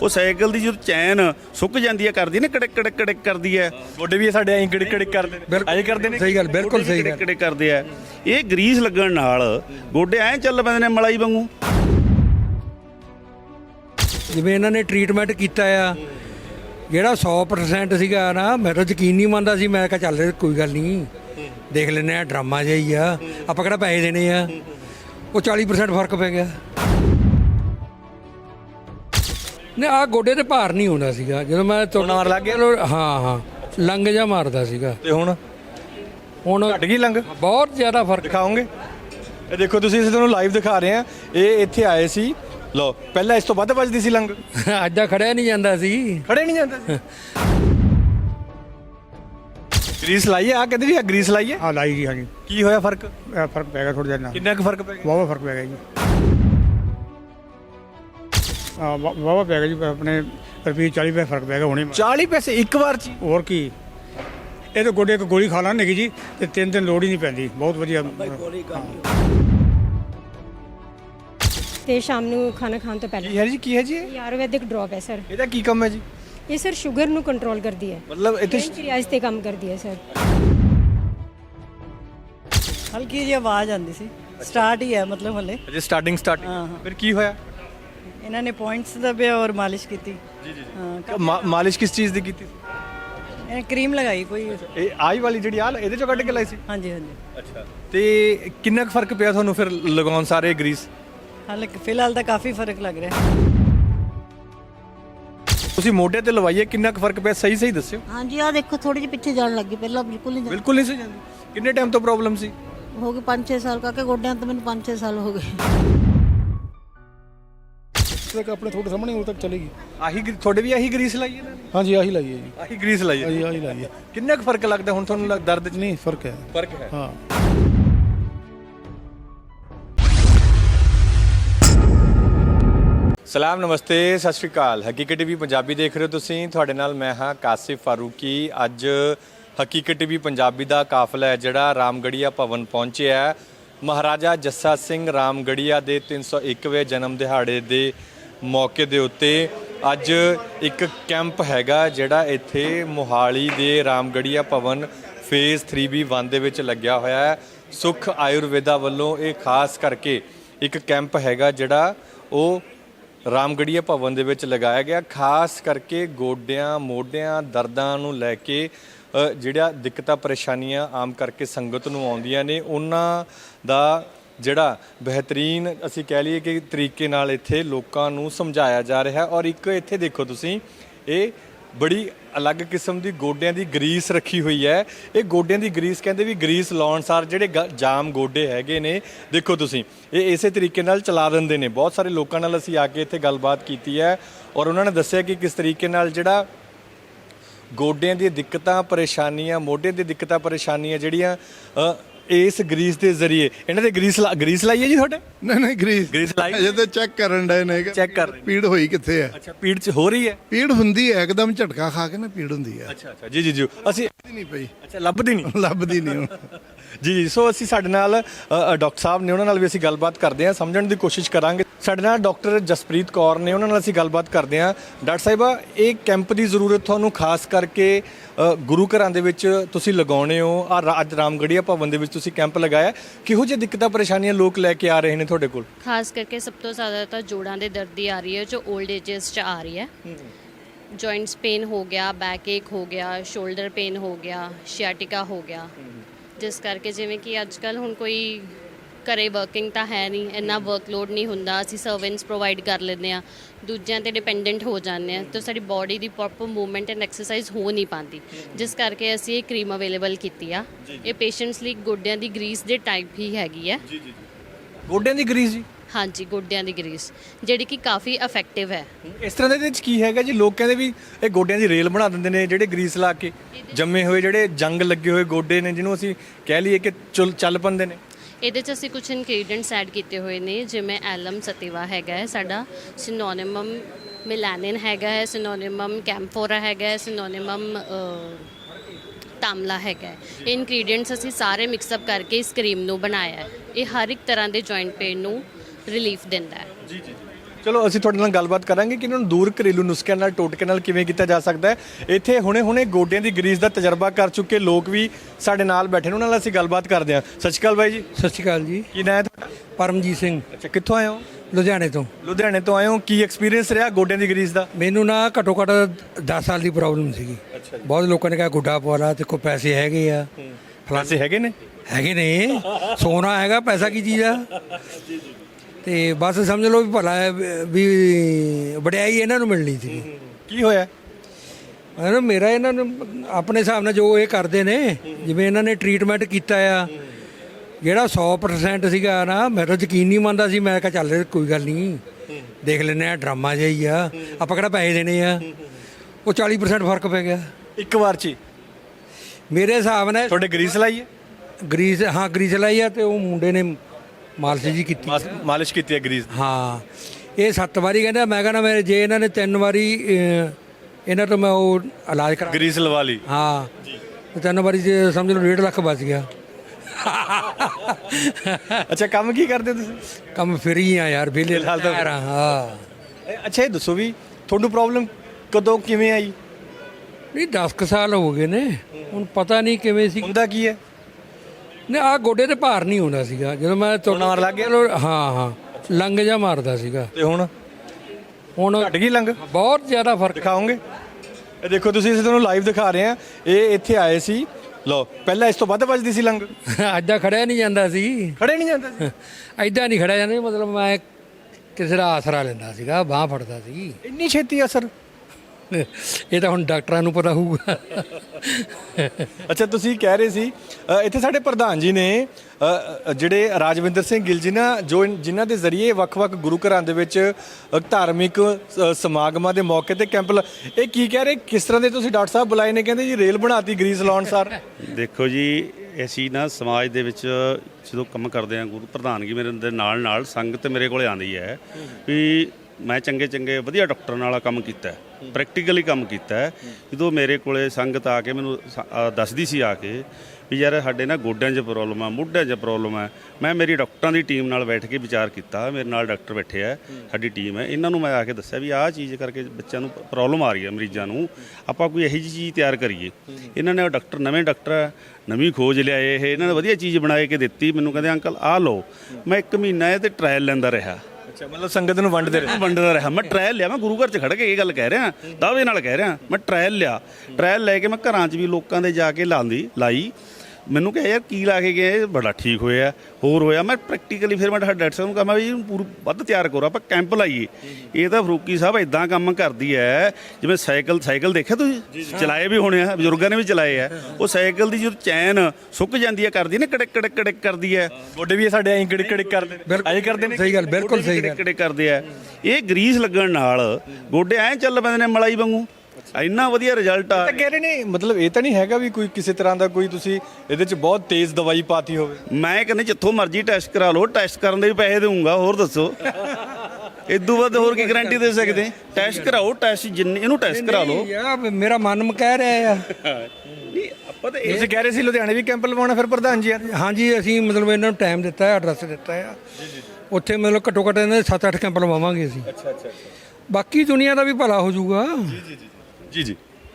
ਉਹ ਸਾਈਕਲ ਦੀ ਜਦੋਂ ਚੈਨ ਸੁੱਕ ਜਾਂਦੀ ਹੈ ਕਰਦੀ ਨਾ ਕੜਕ ਕੜਕ ਕੜਕ ਕਰਦੀ ਹੈ। ਗੋਡੇ ਵੀ ਸਾਡੇ ਐਂ ਕਿੜਕ ਕਿੜਕ ਕਰਦੇ ਨੇ। ਐਂ ਕਰਦੇ ਨੇ ਸਹੀ ਗੱਲ ਬਿਲਕੁਲ ਸਹੀ ਗੱਲ। ਕੜਕ ਕਰਦੇ ਆ। ਇਹ ਗਰੀਸ ਲੱਗਣ ਨਾਲ ਗੋਡੇ ਐਂ ਚੱਲ ਪੈਂਦੇ ਨੇ ਮਲਾਈ ਵਾਂਗੂ। ਜਿਵੇਂ ਇਹਨਾਂ ਨੇ ਟ੍ਰੀਟਮੈਂਟ ਕੀਤਾ ਆ ਜਿਹੜਾ 100% ਸੀਗਾ ਨਾ ਮੈਂ ਤਾਂ ਯਕੀਨ ਨਹੀਂ ਮੰਨਦਾ ਸੀ ਮੈਂ ਕਿਹਾ ਚੱਲ ਕੋਈ ਗੱਲ ਨਹੀਂ ਦੇਖ ਲੈਨੇ ਆ ਡਰਾਮਾ ਜਿਹਾ ਹੀ ਆ ਆਪਾਂ ਕਿਹੜਾ ਪੈਸੇ ਦੇਣੇ ਆ ਉਹ 40% ਫ਼ਰਕ ਪੈ ਗਿਆ। ਨੇ ਆ ਗੋਡੇ ਤੇ ਭਾਰ ਨਹੀਂ ਹੁੰਦਾ ਸੀਗਾ। ਜਦੋਂ ਮੈਂ ਤੁਰਨ ਮਾਰ ਲੱਗ ਗਿਆ? ਹਾਂ ਹਾਂ। ਲੰਗ ਜਾ ਮਾਰਦਾ ਸੀਗਾ। ਤੇ ਹੁਣ? ਹੁਣ ਘਟ ਗਈ ਲੰਗ ਬਹੁਤ ਜ਼ਿਆਦਾ ਫ਼ਰਕ ਦਿਖਾਓਗੇ? ਇਹ ਦੇਖੋ ਤੁਸੀਂ ਅਸੀਂ ਤੁਹਾਨੂੰ ਲਾਈਵ ਦਿਖਾ ਰਹੇ ਆ ਇਹ ਇੱਥੇ ਆਏ ਸੀ। ਲਓ ਪਹਿਲਾਂ ਇਸ ਤੋਂ ਵੱਧ ਵੱਜਦੀ ਸੀ ਲੰਗ ਅੱਜ ਦਾ ਖੜਿਆ ਨਹੀਂ ਜਾਂਦਾ ਸੀ। ਖੜੇ ਨਹੀਂ ਜਾਂਦੇ ਸੀ। ਗਰੀਸ ਲਾਈਏ ਆ ਕਹਿੰਦੇ ਵੀ ਆ ਗਰੀਸ ਲਾਈਏ ਆ? ਲਾਈ ਜੀ ਹਾਂਜੀ। ਕੀ ਹੋਇਆ ਫ਼ਰਕ? ਫ਼ਰਕ ਪੈ ਗਿਆ ਥੋੜਾ ਜਿਹਾ ਕਿੰਨਾ ਕੁ ਫ਼ਰਕ ਪੈ ਗਿਆ? ਵਾਵਾ ਫ਼ਰਕ ਪੈ ਗਿਆ ਜੀ। ਵਾਵਾ ਪੈ ਗਿਆ ਜੀ ਆਪਣੇ ਰੁਪਏ 40 ਰੁਪਏ ਫ਼ਰਕ ਪੈ ਗਿਆ ਹੁਣੇ। 40 ਪੈਸੇ ਇੱਕ ਵਾਰ ਚ? ਹੋਰ ਕੀ? ਇਹ ਤਾਂ ਗੋਡੇ ਇੱਕ ਗੋਲੀ ਖਾ ਲਾਂਗੇ ਜੀ ਤੇ ਤਿੰਨ ਦਿਨ ਲੋੜ ਹੀ ਨਹੀਂ ਪੈਂਦੀ। ਬਹੁਤ ਵਧੀਆ। ਤੇ ਸ਼ਾਮ ਨੂੰ ਖਾਣਾ ਖਾਣ ਤੋਂ ਪਹਿਲਾਂ। ਹੈ ਜੀ ਕੀ ਹੈ ਜੀ ਇਹ? ਇਹ ਆਯੁਰਵੈਦਿਕ ਡ੍ਰੌਪ ਹੈ ਸਰ। ਇਹਦਾ ਕੀ ਕੰਮ ਹੈ ਜੀ? ਇਹ ਸਰ ਸ਼ੂਗਰ ਨੂੰ ਕੰਟਰੋਲ ਕਰਦੀ ਹੈ। ਮਤਲਬ ਇੱਥੇ ਪੈਨਕ੍ਰੀਆਸ ਤੇ ਕੰਮ ਕਰਦੀ ਹੈ ਸਰ। ਹਲਕੀ ਜਿਹੀ ਆਵਾਜ਼ ਆਉਂਦੀ ਸੀ। ਸਟਾਰਟ ਹੀ ਹੈ ਮਤਲਬ ਹਲੇ। ਅਜੇ ਸਟਾਰਟਿੰਗ ਸਟਾਰਟਿੰਗ। ਫਿਰ ਕੀ ਹੋਇਆ? ਇਹਨਾਂ ਨੇ ਪੁਆਇੰਟਸ ਦਬਿਆ ਔਰ ਮਾਲਿਸ਼ ਕੀਤੀ। ਜੀ ਜੀ ਹਾਂ ਮਾ- ਮਾਲਿਸ਼ ਕਿਸ ਚੀਜ਼ ਦੀ ਕੀਤੀ? ਸੀ? ਇਹ ਕਰੀਮ ਲਗਾਈ ਕੋਈ। ਇਹ ਆਈ ਵਾਲੀ ਜਿਹੜੀ ਆ ਇਹਦੇ ਚੋਂ ਕੱਢ ਕੇ ਲਾਈ ਸੀ? ਹਾਂਜੀ ਹਾਂਜੀ। ਅੱਛਾ। ਤੇ ਕਿੰਨਾ ਕੁ ਫ਼ਰਕ ਪਿਆ ਤੁਹਾਨੂੰ ਫਿਰ ਲਗਾਉਣ ਸਾਰੇ ਗਰੀਸ? ਹਾਲੇ ਫਿਲਹਾਲ ਤਾਂ ਕਾਫੀ ਫ਼ਰਕ ਲੱਗ ਰਿਹਾ। ਤੁਸੀਂ ਮੋਢੇ ਤੇ ਲਵਾਈਏ ਕਿੰਨਾ ਕੁ ਫ਼ਰਕ ਪਿਆ? ਸਹੀ ਸਹੀ ਦੱਸਿਓ। ਹਾਂਜੀ ਆ ਦੇਖੋ ਥੋੜੀ ਜਿਹੀ ਪਿੱਛੇ ਜਾਣ ਲੱਗੀ ਪਹਿਲਾਂ ਬਿਲਕੁਲ ਨਹੀਂ ਜਾਂਦੀ। ਬਿਲਕੁਲ ਨਹੀਂ ਸੀ ਜਾਂਦੀ। ਕਿੰਨੇ ਟਾਈਮ ਤੋਂ ਪ੍ਰੋਬਲਮ ਸੀ? ਹੋ ਗਏ 5-6 ਸਾਲ ਕਾਕੇ ਗੋਡਿਆਂ ਤੋਂ ਮੈਨੂੰ 5-6 ਸਾਲ ਹੋ ਗਏ। ਤੱਕ ਆਪਣੇ ਤੁਹਾਡੇ ਸਾਹਮਣੇ ਉਦੋਂ ਤੱਕ ਚਲੇਗੀ। ਆਹੀ ਗਰੀ- ਤੁਹਾਡੇ ਵੀ ਆਹੀ ਗਰੀਸ ਲਾਈ ਇਹਨਾਂ ਨੇ? ਹਾਂਜੀ ਆਹੀ ਲਾਈਏ ਜੀ। ਆਹੀ ਗਰੀਸ ਲਾਈ ਹੈ। ਆਹੀ ਆਹੀ ਲਾਈਏ ਕਿੰਨਾ ਕੁ ਫ਼ਰਕ ਲੱਗਦਾ ਹੁਣ ਤੁਹਾਨੂੰ ਲੱਗ- ਦਰਦ ਚ? ਨਹੀਂ ਫ਼ਰਕ ਹੈ। ਫ਼ਰਕ ਹੈ। ਹਾਂ। ਸਲਾਮ ਨਮਸਤੇ ਸਤਿ ਸ਼੍ਰੀ ਅਕਾਲ। ਹਕੀਕਤ ਟੀਵੀ ਪੰਜਾਬੀ ਦੇਖ ਰਹੇ ਹੋ ਤੁਸੀਂ। ਤੁਹਾਡੇ ਨਾਲ ਮੈਂ ਹਾਂ ਕਾਸਿਫ ਫਾਰੂਕੀ। ਅੱਜ ਹਕੀਕਤ ਟੀਵੀ ਪੰਜਾਬੀ ਦਾ ਕਾਫਲਾ ਹੈ ਜਿਹੜਾ ਰਾਮਗੜੀਆ ਭਵਨ ਪਹੁੰਚਿਆ ਹੈ। ਮਹਾਰਾਜਾ ਜੱਸਾ ਸਿੰਘ ਰਾਮਗੜੀਆ ਦੇ 301ਵੇਂ ਜਨਮ ਦਿਹਾੜੇ ਦੇ ਮੌਕੇ ਦੇ ਉੱਤੇ ਅੱਜ ਇੱਕ ਕੈਂਪ ਹੈਗਾ ਜਿਹੜਾ ਇੱਥੇ ਮੋਹਾਲੀ ਦੇ ਰਾਮਗੜੀਆ ਭਵਨ ਫੇਜ਼ 3B1 ਦੇ ਵਿੱਚ ਲੱਗਿਆ ਹੋਇਆ ਹੈ। ਸੁਖ ਆਯੁਰਵੇਦਾ ਵੱਲੋਂ ਇਹ ਖਾਸ ਕਰਕੇ ਇੱਕ ਕੈਂਪ ਹੈਗਾ ਜਿਹੜਾ ਉਹ ਰਾਮਗੜੀਆ ਭਵਨ ਦੇ ਵਿੱਚ ਲਗਾਇਆ ਗਿਆ। ਖਾਸ ਕਰਕੇ ਗੋਡਿਆਂ ਮੋਢਿਆਂ ਦਰਦਾਂ ਨੂੰ ਲੈ ਕੇ ਅ, ਜਿਹੜਾ ਦਿੱਕਤਾਂ ਪਰੇਸ਼ਾਨੀਆਂ ਆਮ ਕਰਕੇ ਸੰਗਤ ਨੂੰ ਆਉਂਦੀਆਂ ਨੇ ਉਹਨਾਂ ਦਾ ਜਿਹੜਾ ਬਿਹਤਰੀਨ ਅਸੀਂ ਕਹਿ ਲਈਏ ਕਿ ਤਰੀਕੇ ਨਾਲ ਇੱਥੇ ਲੋਕਾਂ ਨੂੰ ਸਮਝਾਇਆ ਜਾ ਰਿਹਾ। ਔਰ ਇੱਕ ਇੱਥੇ ਦੇਖੋ ਤੁਸੀਂ, ਇਹ ਬੜੀ ਅਲੱਗ ਕਿਸਮ ਦੀ ਗੋਡਿਆਂ ਦੀ ਗਰੀਸ ਰੱਖੀ ਹੋਈ ਹੈ। ਇਹ ਗੋਡਿਆਂ ਦੀ ਗਰੀਸ ਕਹਿੰਦੇ ਵੀ ਗਰੀਸ ਲਾਉਣ ਸਾਰ ਜਿਹੜੇ ਗ- ਜਾਮ ਗੋਡੇ ਹੈਗੇ ਨੇ, ਦੇਖੋ ਤੁਸੀਂ, ਇਹ ਇਸੇ ਤਰੀਕੇ ਨਾਲ ਚਲਾ ਦਿੰਦੇ ਨੇ। ਬਹੁਤ ਸਾਰੇ ਲੋਕਾਂ ਨਾਲ ਅਸੀਂ ਆ ਕੇ ਇੱਥੇ ਗੱਲਬਾਤ ਕੀਤੀ ਹੈ ਔਰ ਉਹਨਾਂ ਨੇ ਦੱਸਿਆ ਕਿ ਕਿਸ ਤਰੀਕੇ ਨਾਲ ਜਿਹੜਾ ਗੋਡਿਆਂ ਦੀਆਂ ਦਿੱਕਤਾਂ, ਪਰੇਸ਼ਾਨੀਆਂ ਮੋਢੇ ਦੀ ਦਿੱਕਤਾਂ, ਪਰੇਸ਼ਾਨੀਆਂ ਜਿਹੜੀਆਂ ਇਸ ਗਰੀਸ ਦੇ ਜ਼ਰੀਏ। ਇਹਨਾਂ ਦੇ ਗਰੀਸ ਲਾ- ਗਰੀਸ ਲਾਈਏ ਜੀ ਤੁਹਾਡੇ? ਨਹੀਂ ਨਹੀਂ ਗਰੀਸ। ਗਰੀਸ ਲਾਈ ਅਜੇ ਤਾਂ ਚੈੱਕ ਕਰਨ ਡਏ ਨੇ। ਕਿ Check ਕਰ ਰਹੇ ਨੇ। ਪੀੜ ਹੋਈ ਕਿੱਥੇ ਹੈ? ਅੱਛਾ ਪੀੜ ਚ ਹੋ ਰਹੀ ਹੈ? ਪੀੜ ਹੁੰਦੀ ਹੈ ਇੱਕਦਮ ਝਟਕਾ ਖਾ ਕੇ ਨਾ ਪੀੜ ਹੁੰਦੀ ਹੈ। ਅੱਛਾ ਅੱਛਾ। ਜੀ ਜੀ ਜੀ। ਅਸੀਂ ਨਹੀਂ ਪਈ। ਅੱਛਾ ਲੱਭਦੀ ਨਹੀਂ? ਲੱਭਦੀ ਨਹੀਂ ਹੁਣ। ਜੀ ਜੀ। ਸੋ ਅਸੀਂ ਸਾਡੇ ਨਾਲ ਅ, ਅ, ਡਾਕਟਰ ਸਾਹਿਬ ਨੇ ਉਹਨਾਂ ਨਾਲ ਵੀ ਅਸੀਂ ਗੱਲਬਾਤ ਕਰਦੇ ਹਾਂ। ਸਮਝਣ ਦੀ ਕੋਸ਼ਿਸ਼ ਕਰਾਂਗੇ। ਸਾਡੇ ਨਾਲ ਡਾਕਟਰ ਜਸਪ੍ਰੀਤ ਕੌਰ ਨੇ ਉਹਨਾਂ ਨਾਲ ਅਸੀਂ ਗੱਲਬਾਤ ਕਰਦੇ ਹਾਂ। ਡਾਕਟਰ ਸਾਹਿਬਾ ਇਹ ਕੈਂਪ ਦੀ ਜ਼ਰੂਰਤ ਤੁਹਾਨੂੰ ਖਾਸ ਕਰਕੇ ਗੁਰੂ ਘਰਾਂ ਦੇ ਵਿੱਚ ਤੁਸੀਂ ਲਗਾਉਣੇ ਹੋ। ਆ ਅੱਜ ਰਾਮਗੜੀਆ ਭਵਨ ਦੇ ਵਿੱਚ ਤੁਸੀਂ ਕੈਂਪ ਲਗਾਇਆ। ਕਿਹੋ ਜਿਹੀ ਦਿੱਕਤਾਂ ਪਰੇਸ਼ਾਨੀਆਂ ਲੋਕ ਲੈ ਕੇ ਆ ਰਹੇ ਨੇ ਤੁਹਾਡੇ ਕੋਲ? ਖਾਸ ਕਰਕੇ ਸਭ ਤੋਂ ਜ਼ਿਆਦਾ ਤਾਂ ਜੋੜਾਂ ਦੇ ਦਰਦ ਦੀ ਆ ਰਹੀ ਹੈ ਜੋ 올ਡ ਏਜਸ 'ਚ ਆ ਰਹੀ ਹੈ। ਜੁਆਇੰਟਸ ਪੇਨ ਹੋ ਗਿਆ ਬੈਕ ਏਕ ਹੋ ਗਿਆ ਸ਼ੋਲਡਰ ਪੇਨ ਹੋ ਗਿਆ ਸ਼ਿਆਟਿਕਾ ਹੋ ਗਿਆ। ਜਿਸ ਕਰਕੇ ਜਿਵੇਂ ਕਿ ਅੱਜ ਕੱਲ ਹੁਣ ਕੋਈ ਘਰੇ ਵਰਕਿੰਗ ਤਾਂ ਹੈ ਨਹੀਂ ਇੰਨਾ ਵਰਕਲੋਡ ਨਹੀਂ ਹੁੰਦਾ ਅਸੀਂ ਸਰਵੈਂਟਸ ਪ੍ਰੋਵਾਈਡ ਕਰ ਲੈਂਦੇ ਆ ਦੂਜਿਆਂ ਤੇ ਡਿਪੈਂਡੈਂਟ ਹੋ ਜਾਂਦੇ ਆ ਤਾਂ ਸਾਡੀ ਬਾਡੀ ਦੀ ਪ੍ਰੋਪਰ ਮੂਵਮੈਂਟ ਐਂਡ ਐਕਸਰਸਾਈਜ਼ ਹੋ ਨਹੀਂ ਪਾਉਂਦੀ। ਜਿਸ ਕਰਕੇ ਅਸੀਂ ਇਹ ਕਰੀਮ ਅਵੇਲੇਬਲ ਕੀਤੀ ਆ। ਇਹ ਪੇਸ਼ੈਂਟਸ ਲਈ ਗੋਡਿਆਂ ਦੀ ਗਰੀਸ ਦੇ ਟਾਈਪ ਹੀ ਹੈਗੀ ਹੈ। ਗੋਡਿਆਂ ਦੀ ਗਰੀਸ ਜੀ? ਹਾਂਜੀ ਗੋਡਿਆਂ ਦੀ ਗਰੀਸ ਜਿਹੜੀ ਕਿ ਕਾਫੀ ਇਫੈਕਟਿਵ ਹੈ। ਇਸ ਤਰ੍ਹਾਂ ਦੇ ਵਿੱਚ ਕੀ ਹੈਗਾ ਜੀ? ਲੋਕ ਕਹਿੰਦੇ ਵੀ ਇਹ ਗੋਡਿਆਂ ਦੀ ਰੇਲ ਬਣਾ ਦਿੰਦੇ ਨੇ ਜਿਹੜੇ ਗਰੀਸ ਲਾ ਕੇ ਜੰਮੇ ਹੋਏ ਜਿਹੜੇ ਜੰਗ ਲੱਗੇ ਹੋਏ ਗੋਡੇ ਨੇ ਜਿਹਨੂੰ ਅਸੀਂ ਕਹਿ ਲਈਏ ਕਿ ਚੁਲ ਚੱਲ ਪੰਦੇ ਨੇ। ਇਹਦੇ ਚ ਅਸੀਂ ਕੁਝ ਇਨਗਰੀਡੀਐਂਟਸ ਐਡ ਕੀਤੇ ਹੋਏ ਨੇ, ਜਿਵੇਂ ਐਲਮ ਸਤੀਵਾ ਹੈਗਾ ਹੈ, ਸਾਡਾ ਸਿਨੋਨਿਮਮ ਮਿਲਾਨਿਨ ਹੈਗਾ ਹੈ ਸਿਨੋਨਿਮਮ ਕੈਂਫੋਰਾ ਹੈਗਾ ਹੈ ਸਿਨੋਨਿਮਮ ਤਾਮਲਾ ਹੈਗਾ ਇਹ ਇਨਗਰੀਡੀਐਂਟਸ ਅਸੀਂ ਸਾਰੇ ਮਿਕਸ ਅਪ ਕਰਕੇ ਇਸ ਕਰੀਮ ਨੂੰ ਬਣਾਇਆ ਹੈ। ਇਹ ਹਰ ਇੱਕ ਤਰ੍ਹਾਂ ਦੇ ਜੁਆਇੰਟ ਪੇਨ ਨੂੰ ਰਿਲੀਫ ਦਿੰਦਾ ਹੈ। ਜੀ ਜੀ। ਚਲੋ ਅਸੀਂ ਤੁਹਾਡੇ ਨਾਲ ਗੱਲਬਾਤ ਕਰਾਂਗੇ ਕਿ ਇਹਨਾਂ ਨੂੰ ਦੂਰ ਘਰੇਲੂ ਨੁਸਖਿਆਂ ਨਾਲ ਟੋਟਕੇ ਨਾਲ ਕਿਵੇਂ ਕੀਤਾ ਜਾ ਸਕਦਾ ਹੈ। ਇੱਥੇ ਹੁਣੇ-ਹੁਣੇ ਗੋਡਿਆਂ ਦੀ ਗਰੀਸ ਦਾ ਤਜਰਬਾ ਕਰ ਚੁੱਕੇ ਲੋਕ ਵੀ ਸਾਡੇ ਨਾਲ ਬੈਠੇ ਨੇ ਉਹਨਾਂ ਨਾਲ ਅਸੀਂ ਗੱਲਬਾਤ ਕਰਦੇ ਹਾਂ। ਸਤਿ ਸ਼੍ਰੀ ਅਕਾਲ ਬਾਈ ਜੀ। ਸਤਿ ਸ਼੍ਰੀ ਅਕਾਲ ਜੀ। ਕੀ ਨਾਂ ਹੈ ਤੁਹਾਡਾ? ਪਰਮਜੀਤ ਸਿੰਘ। ਅੱਛਾ ਕਿੱਥੋਂ ਆਏ ਹੋ? ਲੁਧਿਆਣੇ ਤੋਂ। ਲੁਧਿਆਣੇ ਤੋਂ ਆਏ ਹੋ। ਕੀ ਐਕਸਪੀਰੀਅੰਸ ਰਿਹਾ ਗੋਡਿਆਂ ਦੀ ਗਰੀਸ ਦਾ? ਮੈਨੂੰ ਨਾ ਘੱਟੋ ਘੱਟ 10 ਸਾਲ ਦੀ ਪ੍ਰੋਬਲਮ ਸੀਗੀ। ਬਹੁਤ ਲੋਕਾਂ ਨੇ ਕਿਹਾ ਗੁੱਡਾ ਪਵਾ ਤੇ ਕੋ ਪੈਸੇ ਹੈਗੇ ਆ। ਫਲਾਸੇ ਹੈਗੇ ਨੇ? ਹੈਗੇ ਨੇ। ਸੋਨਾ ਹੈਗਾ ਪੈਸਾ ਕੀ ਚੀਜ਼ ਆ? ਤੇ ਬਸ ਸਮਝ ਲਓ ਵੀ ਭਲਾ ਹੈ ਵੀ ਵਡਿਆਈ ਇਹਨਾਂ ਨੂੰ ਮਿਲਣੀ ਸੀ। ਕੀ ਹੋਇਆ? ਨਾ ਮੇਰਾ ਇਹਨਾਂ ਨੂੰ ਆਪਣੇ ਹਿਸਾਬ ਨਾਲ ਜੋ ਇਹ ਕਰਦੇ ਨੇ ਜਿਵੇਂ ਇਹਨਾਂ ਨੇ ਟ੍ਰੀਟਮੈਂਟ ਕੀਤਾ ਆ ਜਿਹੜਾ 100% ਸੀਗਾ ਨਾ ਮੈਂ ਤਾਂ ਯਕੀਨ ਨਹੀਂ ਮੰਨਦਾ ਸੀ ਮੈਂ ਕਿਹਾ ਚੱਲ ਕੋਈ ਗੱਲ ਨਹੀਂ ਦੇਖ ਲੈਨੇ ਆ ਡਰਾਮਾ ਜਿਹਾ ਹੀ ਆ। ਆਪਾਂ ਕਿਹੜਾ ਪੈਸੇ ਦੇਣੇ ਆ? ਉਹ 40% ਫ਼ਰਕ ਪੈ ਗਿਆ। ਇੱਕ ਵਾਰ ਚ। ਮੇਰੇ ਹਿਸਾਬ ਨਾਲ ਤੁਹਾਡੇ ਗਰੀਸ ਲਾਈ ਹੈ? ਗਰੀਸ ਹਾਂ ਗਰੀਸ ਲਾਈ ਆ ਤੇ ਉਹ ਮੁੰਡੇ ਨੇ ਮਾਲਸ਼ ਜੀ ਕੀਤੀ। ਮਾਸ- ਮਾਲਿਸ਼ ਕੀਤੀ ਹੈ ਗਰੀਸ ਦੀ। ਹਾਂ। ਇਹ ਸੱਤ ਵਾਰੀ ਕਹਿੰਦਾ ਮੈਂ ਕਹਿੰਦਾ ਮੈਂ ਜੇ ਇਹਨਾਂ ਨੇ ਤਿੰਨ ਵਾਰੀ ਅਹ, ਇਹਨਾਂ ਤੋਂ ਮੈਂ ਉਹ ਇਲਾਜ ਕਰਾ ਗਰੀਸ ਲਵਾ ਲਈ। ਹਾਂ। ਤੇ ਤਿੰਨ ਵਾਰੀ ਜੇ ਸਮਝ ਲਓ 1.5 ਲੱਖ ਬਚ ਗਿਆ। ਅੱਛਾ ਕੰਮ ਕੀ ਕਰਦੇ ਹੋ ਤੁਸੀਂ? ਕੰਮ ਫਰੀ ਆ ਯਾਰ ਵਿਹਲੇ ਫਿਲਹਾਲ ਤਾਂ- ਰਹਿ ਰਹੇ ਹਾਂ। ਇਹ- ਅੱਛਾ ਇਹ ਦੱਸੋ ਵੀ ਤੁਹਾਨੂੰ ਪ੍ਰੋਬਲਮ ਕਦੋਂ ਕਿਵੇਂ ਆਈ? ਨਹੀਂ 10 ਕੁ ਸਾਲ ਹੋ ਗਏ ਨੇ। ਹੁਣ ਪਤਾ ਨਹੀਂ ਕਿਵੇਂ ਸੀ। ਹੁੰਦਾ ਕੀ ਹੈ? ਨੇ ਆ ਗੋਡੇ ਤੇ ਭਾਰ ਨਹੀਂ ਹੁੰਦਾ ਸੀਗਾ। ਜਦੋਂ ਮੈਂ ਤੁਰ- ਮਾਰ ਲੱਗ ਗਿਆ? ਹਾਂ ਹਾਂ। ਲੰਗ ਜਾ ਮਾਰਦਾ ਸੀਗਾ। ਤੇ ਹੁਣ? ਹੁਣ ਘਟ ਗਈ ਲੰਗ ਬਹੁਤ ਜ਼ਿਆਦਾ ਫ਼ਰਕ। ਦਿਖਾਓਗੇ? ਇਹ ਦੇਖੋ ਤੁਸੀਂ ਅਸੀਂ ਤੁਹਾਨੂੰ ਲਾਈਵ ਦਿਖਾ ਰਹੇ ਹਾਂ। ਇਹ ਇੱਥੇ ਆਏ ਸੀ। ਲਓ ਪਹਿਲਾਂ ਇਸ ਤੋਂ ਵੱਧ ਵੱਜਦੀ ਸੀ ਲੰਗ ਐਦਾਂ ਖੜਿਆ ਨਹੀਂ ਜਾਂਦਾ ਸੀ। ਖੜੇ ਨਹੀਂ ਜਾਂਦੇ ਸੀ? ਐਦਾਂ ਨਹੀਂ ਖੜਿਆ ਜਾਂਦਾ ਮਤਲਬ ਮੈਂ ਕਿਸੇ ਦਾ ਆਸਰਾ ਲੈਂਦਾ ਸੀਗਾ ਬਾਹ ਫੜਦਾ ਸੀ। ਇੰਨੀ ਛੇਤੀ ਅਸਰ? ਇਹ ਤਾਂ ਹੁਣ ਡਾਕਟਰਾਂ ਨੂੰ ਪਤਾ ਹੋਊਗਾ। ਅੱਛਾ ਤੁਸੀਂ ਕਹਿ ਰਹੇ ਸੀ ਅ, ਇੱਥੇ ਸਾਡੇ ਪ੍ਰਧਾਨ ਜੀ ਨੇ ਅ, ਅ, ਜਿਹੜੇ ਰਾਜਵਿੰਦਰ ਸਿੰਘ ਗਿੱਲ ਜੀ ਨਾ ਜੋ ਇਨ- ਜਿਨ੍ਹਾਂ ਦੇ ਜ਼ਰੀਏ ਵੱਖ-ਵੱਖ ਗੁਰੂ ਘਰਾਂ ਦੇ ਵਿੱਚ ਅ, ਧਾਰਮਿਕ ਅ, ਸਮਾਗਮਾਂ ਦੇ ਮੌਕੇ ਤੇ ਕੈਂਪ ਲ- ਇਹ ਕੀ ਕਹਿ ਰਹੇ? ਕਿਸ ਤਰ੍ਹਾਂ ਦੇ ਤੁਸੀਂ ਡਾਕਟਰ ਸਾਹਿਬ ਬੁਲਾਏ ਨੇ? ਕਹਿੰਦੇ ਜੀ ਰੇਲ ਬਣਾਤੀ ਗਰੀਸ ਲਾਉਣ ਸਰ। ਦੇਖੋ ਜੀ ਅਸੀਂ ਨਾ ਸਮਾਜ ਦੇ ਵਿੱਚ ਜਦੋਂ ਕੰਮ ਕਰਦੇ ਆ ਗੁਰੂ ਪ੍ਰਧਾਨਗੀ ਮੇਰੇ ਦੇ ਨਾਲ ਨਾਲ ਸੰਗਤ ਮੇਰੇ ਕੋਲੇ ਆਂਦੀ ਹੈ ਵੀ ਮੈਂ ਚੰਗੇ ਚੰਗੇ ਵਧੀਆ ਡਾਕਟਰ ਨਾਲ ਕੰਮ ਕੀਤਾ ਹੈ। ਪ੍ਰੈਕਟੀਕਲੀ ਕੰਮ ਕੀਤਾ ਹੈ। ਜਦੋਂ ਮੇਰੇ ਕੋਲੇ ਸੰਗਤ ਆ ਕੇ ਮੈਨੂੰ ਸ- ਆ ਦੱਸਦੀ ਸੀ ਆ ਕੇ ਵੀ ਯਾਰ ਸਾਡੇ ਨਾ ਗੋਡਿਆਂ 'ਚ ਪ੍ਰੋਬਲਮ ਆ ਮੋਢਿਆਂ 'ਚ ਪ੍ਰੋਬਲਮ ਆ। ਮੈਂ ਮੇਰੀ ਡਾਕਟਰਾਂ ਦੀ ਟੀਮ ਨਾਲ ਬੈਠ ਕੇ ਵਿਚਾਰ ਕੀਤਾ ਮੇਰੇ ਨਾਲ ਡਾਕਟਰ ਬੈਠੇ ਆ ਸਾਡੀ ਟੀਮ ਹੈ। ਇਹਨਾਂ ਨੂੰ ਮੈਂ ਆ ਕੇ ਦੱਸਿਆ ਵੀ ਆਹ ਚੀਜ਼ ਕਰਕੇ ਬੱਚਿਆਂ ਨੂੰ ਪ੍ਰੋਬਲਮ ਆ ਰਹੀ ਹੈ ਮਰੀਜ਼ਾਂ ਨੂੰ। ਆਪਾਂ ਕੋਈ ਇਹੋ ਜਿਹੀ ਚੀਜ਼ ਤਿਆਰ ਕਰੀਏ। ਇਹਨਾਂ ਨੇ ਉਹ ਡਾਕਟਰ ਨਵੇਂ ਡਾਕਟਰ ਆ, ਨਵੀਂ ਖੋਜ ਲਿਆਏ ਇਹ ਇਹਨਾਂ ਨੇ ਵਧੀਆ ਚੀਜ਼ ਬਣਾ ਕੇ ਦਿੱਤੀ। ਮੈਨੂੰ ਕਹਿੰਦੇ ਅੰਕਲ ਆਹ ਲਓ। ਮੈਂ ਇੱਕ ਮਹੀਨਾ ਇਹ ਤੇ ਟ੍ਰਾਇਲ ਲੈਂਦਾ ਰਿਹਾ। ਅੱਛਾ, ਮਤਲਬ ਸੰਗਤ ਨੂੰ ਵੰਡਦੇ ਰਹੇ। ਵੰਡਦਾ ਰਿਹਾ। ਮੈਂ ਟ੍ਰਾਇਲ ਲਿਆ, ਮੈਂ ਗੁਰੂ ਘਰ 'ਚ ਖੜ ਕੇ ਇਹ ਗੱਲ ਕਹਿ ਰਿਹਾ, ਦਾਅਵੇ ਨਾਲ ਕਹਿ ਰਿਹਾ। ਮੈਂ ਟ੍ਰਾਇਲ ਲਿਆ। ਟ੍ਰਾਇਲ ਲੈ ਕੇ ਮੈਂ ਘਰਾਂ 'ਚ ਵੀ ਲੋਕਾਂ ਦੇ ਜਾ ਕੇ ਲਾਉਂਦੀ ਲਾਈ। ਮੈਨੂੰ ਕਿਹਾ ਯਾਰ ਕੀ ਲਾ ਕੇ ਗਏ? ਇਹ ਬੜਾ ਠੀਕ ਹੋਇਆ ਹੋਰ ਹੋਇਆ। ਮੈਂ ਪ੍ਰੈਕਟੀਕਲੀ ਫਿਰ ਮੈਂ ਡਾਕਟਰ ਸਾਹਿਬ ਨੂੰ ਕਹਾਂ ਮੈਂ ਵੀ ਇਹਨੂੰ ਪੂਰੀ ਵੱਧ ਤਿਆਰ ਕਰੋ ਆਪਾਂ ਕੈਂਪ ਲਾਈਏ। ਇਹ ਤਾਂ ਫਰੂਕੀ ਸਾਹਿਬ ਇਦਾਂ ਕੰਮ ਕਰਦੀ ਹੈ ਜਿਵੇਂ ਸਾਈਕਲ ਸਾਈਕਲ ਦੇਖਿਆ ਤੁਸੀਂ? ਚਲਾਏ ਵੀ ਹੋਣੇ ਆ ਬਜ਼ੁਰਗਾਂ ਨੇ ਵੀ ਚਲਾਏ ਆ। ਉਹ ਸਾਈਕਲ ਦੀ ਜਦੋਂ ਚੈਨ ਸੁੱਕ ਜਾਂਦੀ ਹੈ ਕਰਦੀ ਨਾ ਕੜਕ ਕੜਕ ਕੜਕ ਕਰਦੀ ਹੈ ਗੋਡੇ ਵੀ ਸਾਡੇ ਐਂ ਕਿੜਕ ਕਿੜਕ ਕਰਦੇ ਨੇ। ਐਂ ਕਰਦੇ ਨੇ? ਸਹੀ ਗੱਲ ਬਿਲਕੁਲ ਸਹੀ ਗੱਲ। ਕਿਹੜੇ ਕਰਦੇ ਆ। ਇਹ ਗਰੀਸ ਲੱਗਣ ਨਾਲ ਗੋਡੇ ਐਂ ਚੱਲ ਪੈਂਦੇ ਨੇ ਮਲਾਈ ਵਾਂਗੂ। ਇੰਨਾ ਵਧੀਆ ਰਿਜ਼ਲਟ ਆ। ਤਾਂ ਕਹਿ ਰਹੇ ਨੇ ਮਤਲਬ ਇਹ ਤਾਂ ਨਹੀਂ ਹੈਗਾ ਵੀ ਕੋਈ ਕਿਸੇ ਤਰ੍ਹਾਂ ਦਾ ਕੋਈ ਤੁਸੀਂ ਇਹਦੇ ਚ ਬਹੁਤ ਤੇਜ਼ ਦਵਾਈ ਪਾਤੀ ਹੋਵੇ। ਮੈਂ ਕਹਿੰਦਾ ਜਿੱਥੋਂ ਮਰਜ਼ੀ ਟੈਸਟ ਕਰਾ ਲਓ ਟੈਸਟ ਕਰਨ ਦੇ ਵੀ ਪੈਸੇ ਦੇਵਾਂਗਾ ਹੋਰ ਦੱਸੋ। ਇਦੋਂ ਵੱਧ ਹੋਰ ਕੀ ਗਾਰੰਟੀ ਦੇ ਸਕਦੇ? ਟੈਸਟ ਕਰਾਓ ਟੈਸਟ ਜਿੰਨੇ ਇਹਨੂੰ ਟੈਸਟ ਕਰਾ ਲਓ। ਯਾਰ ਮੇਰਾ ਮਨ ਕਹਿ ਰਿਹਾ ਆ ਨਹੀਂ ਆਪਾਂ ਤਾਂ ਇਹ ਤੁਸੀਂ ਕਹਿ ਰਹੇ ਸੀ ਲੁਧਿਆਣੇ ਵੀ ਕੈਂਪ ਲਵਾਉਣਾ ਫਿਰ ਪ੍ਰਧਾਨ ਜੀ ਯਾਰ ਹਾਂਜੀ ਅਸੀਂ ਮਤਲਬ ਇਹਨਾਂ ਨੂੰ ਟਾਈਮ ਦਿੱਤਾ ਹੈ ਐਡਰੈਸ ਦਿੱਤਾ ਹੈ ਉੱਥੇ ਮਤਲਬ ਘੱਟੋ ਘੱਟ ਇਹਨਾਂ ਦੇ 7-8 ਕੈਂਪ ਲਵਾਵਾਂਗੇ ਅਸੀਂ। ਅੱਛਾ ਅੱਛਾ ਬਾਕੀ ਦੁਨੀਆ ਦਾ ਵੀ ਭਲਾ ਹੋ ਜਾਊਗਾ। ਜੀ ਜੀ।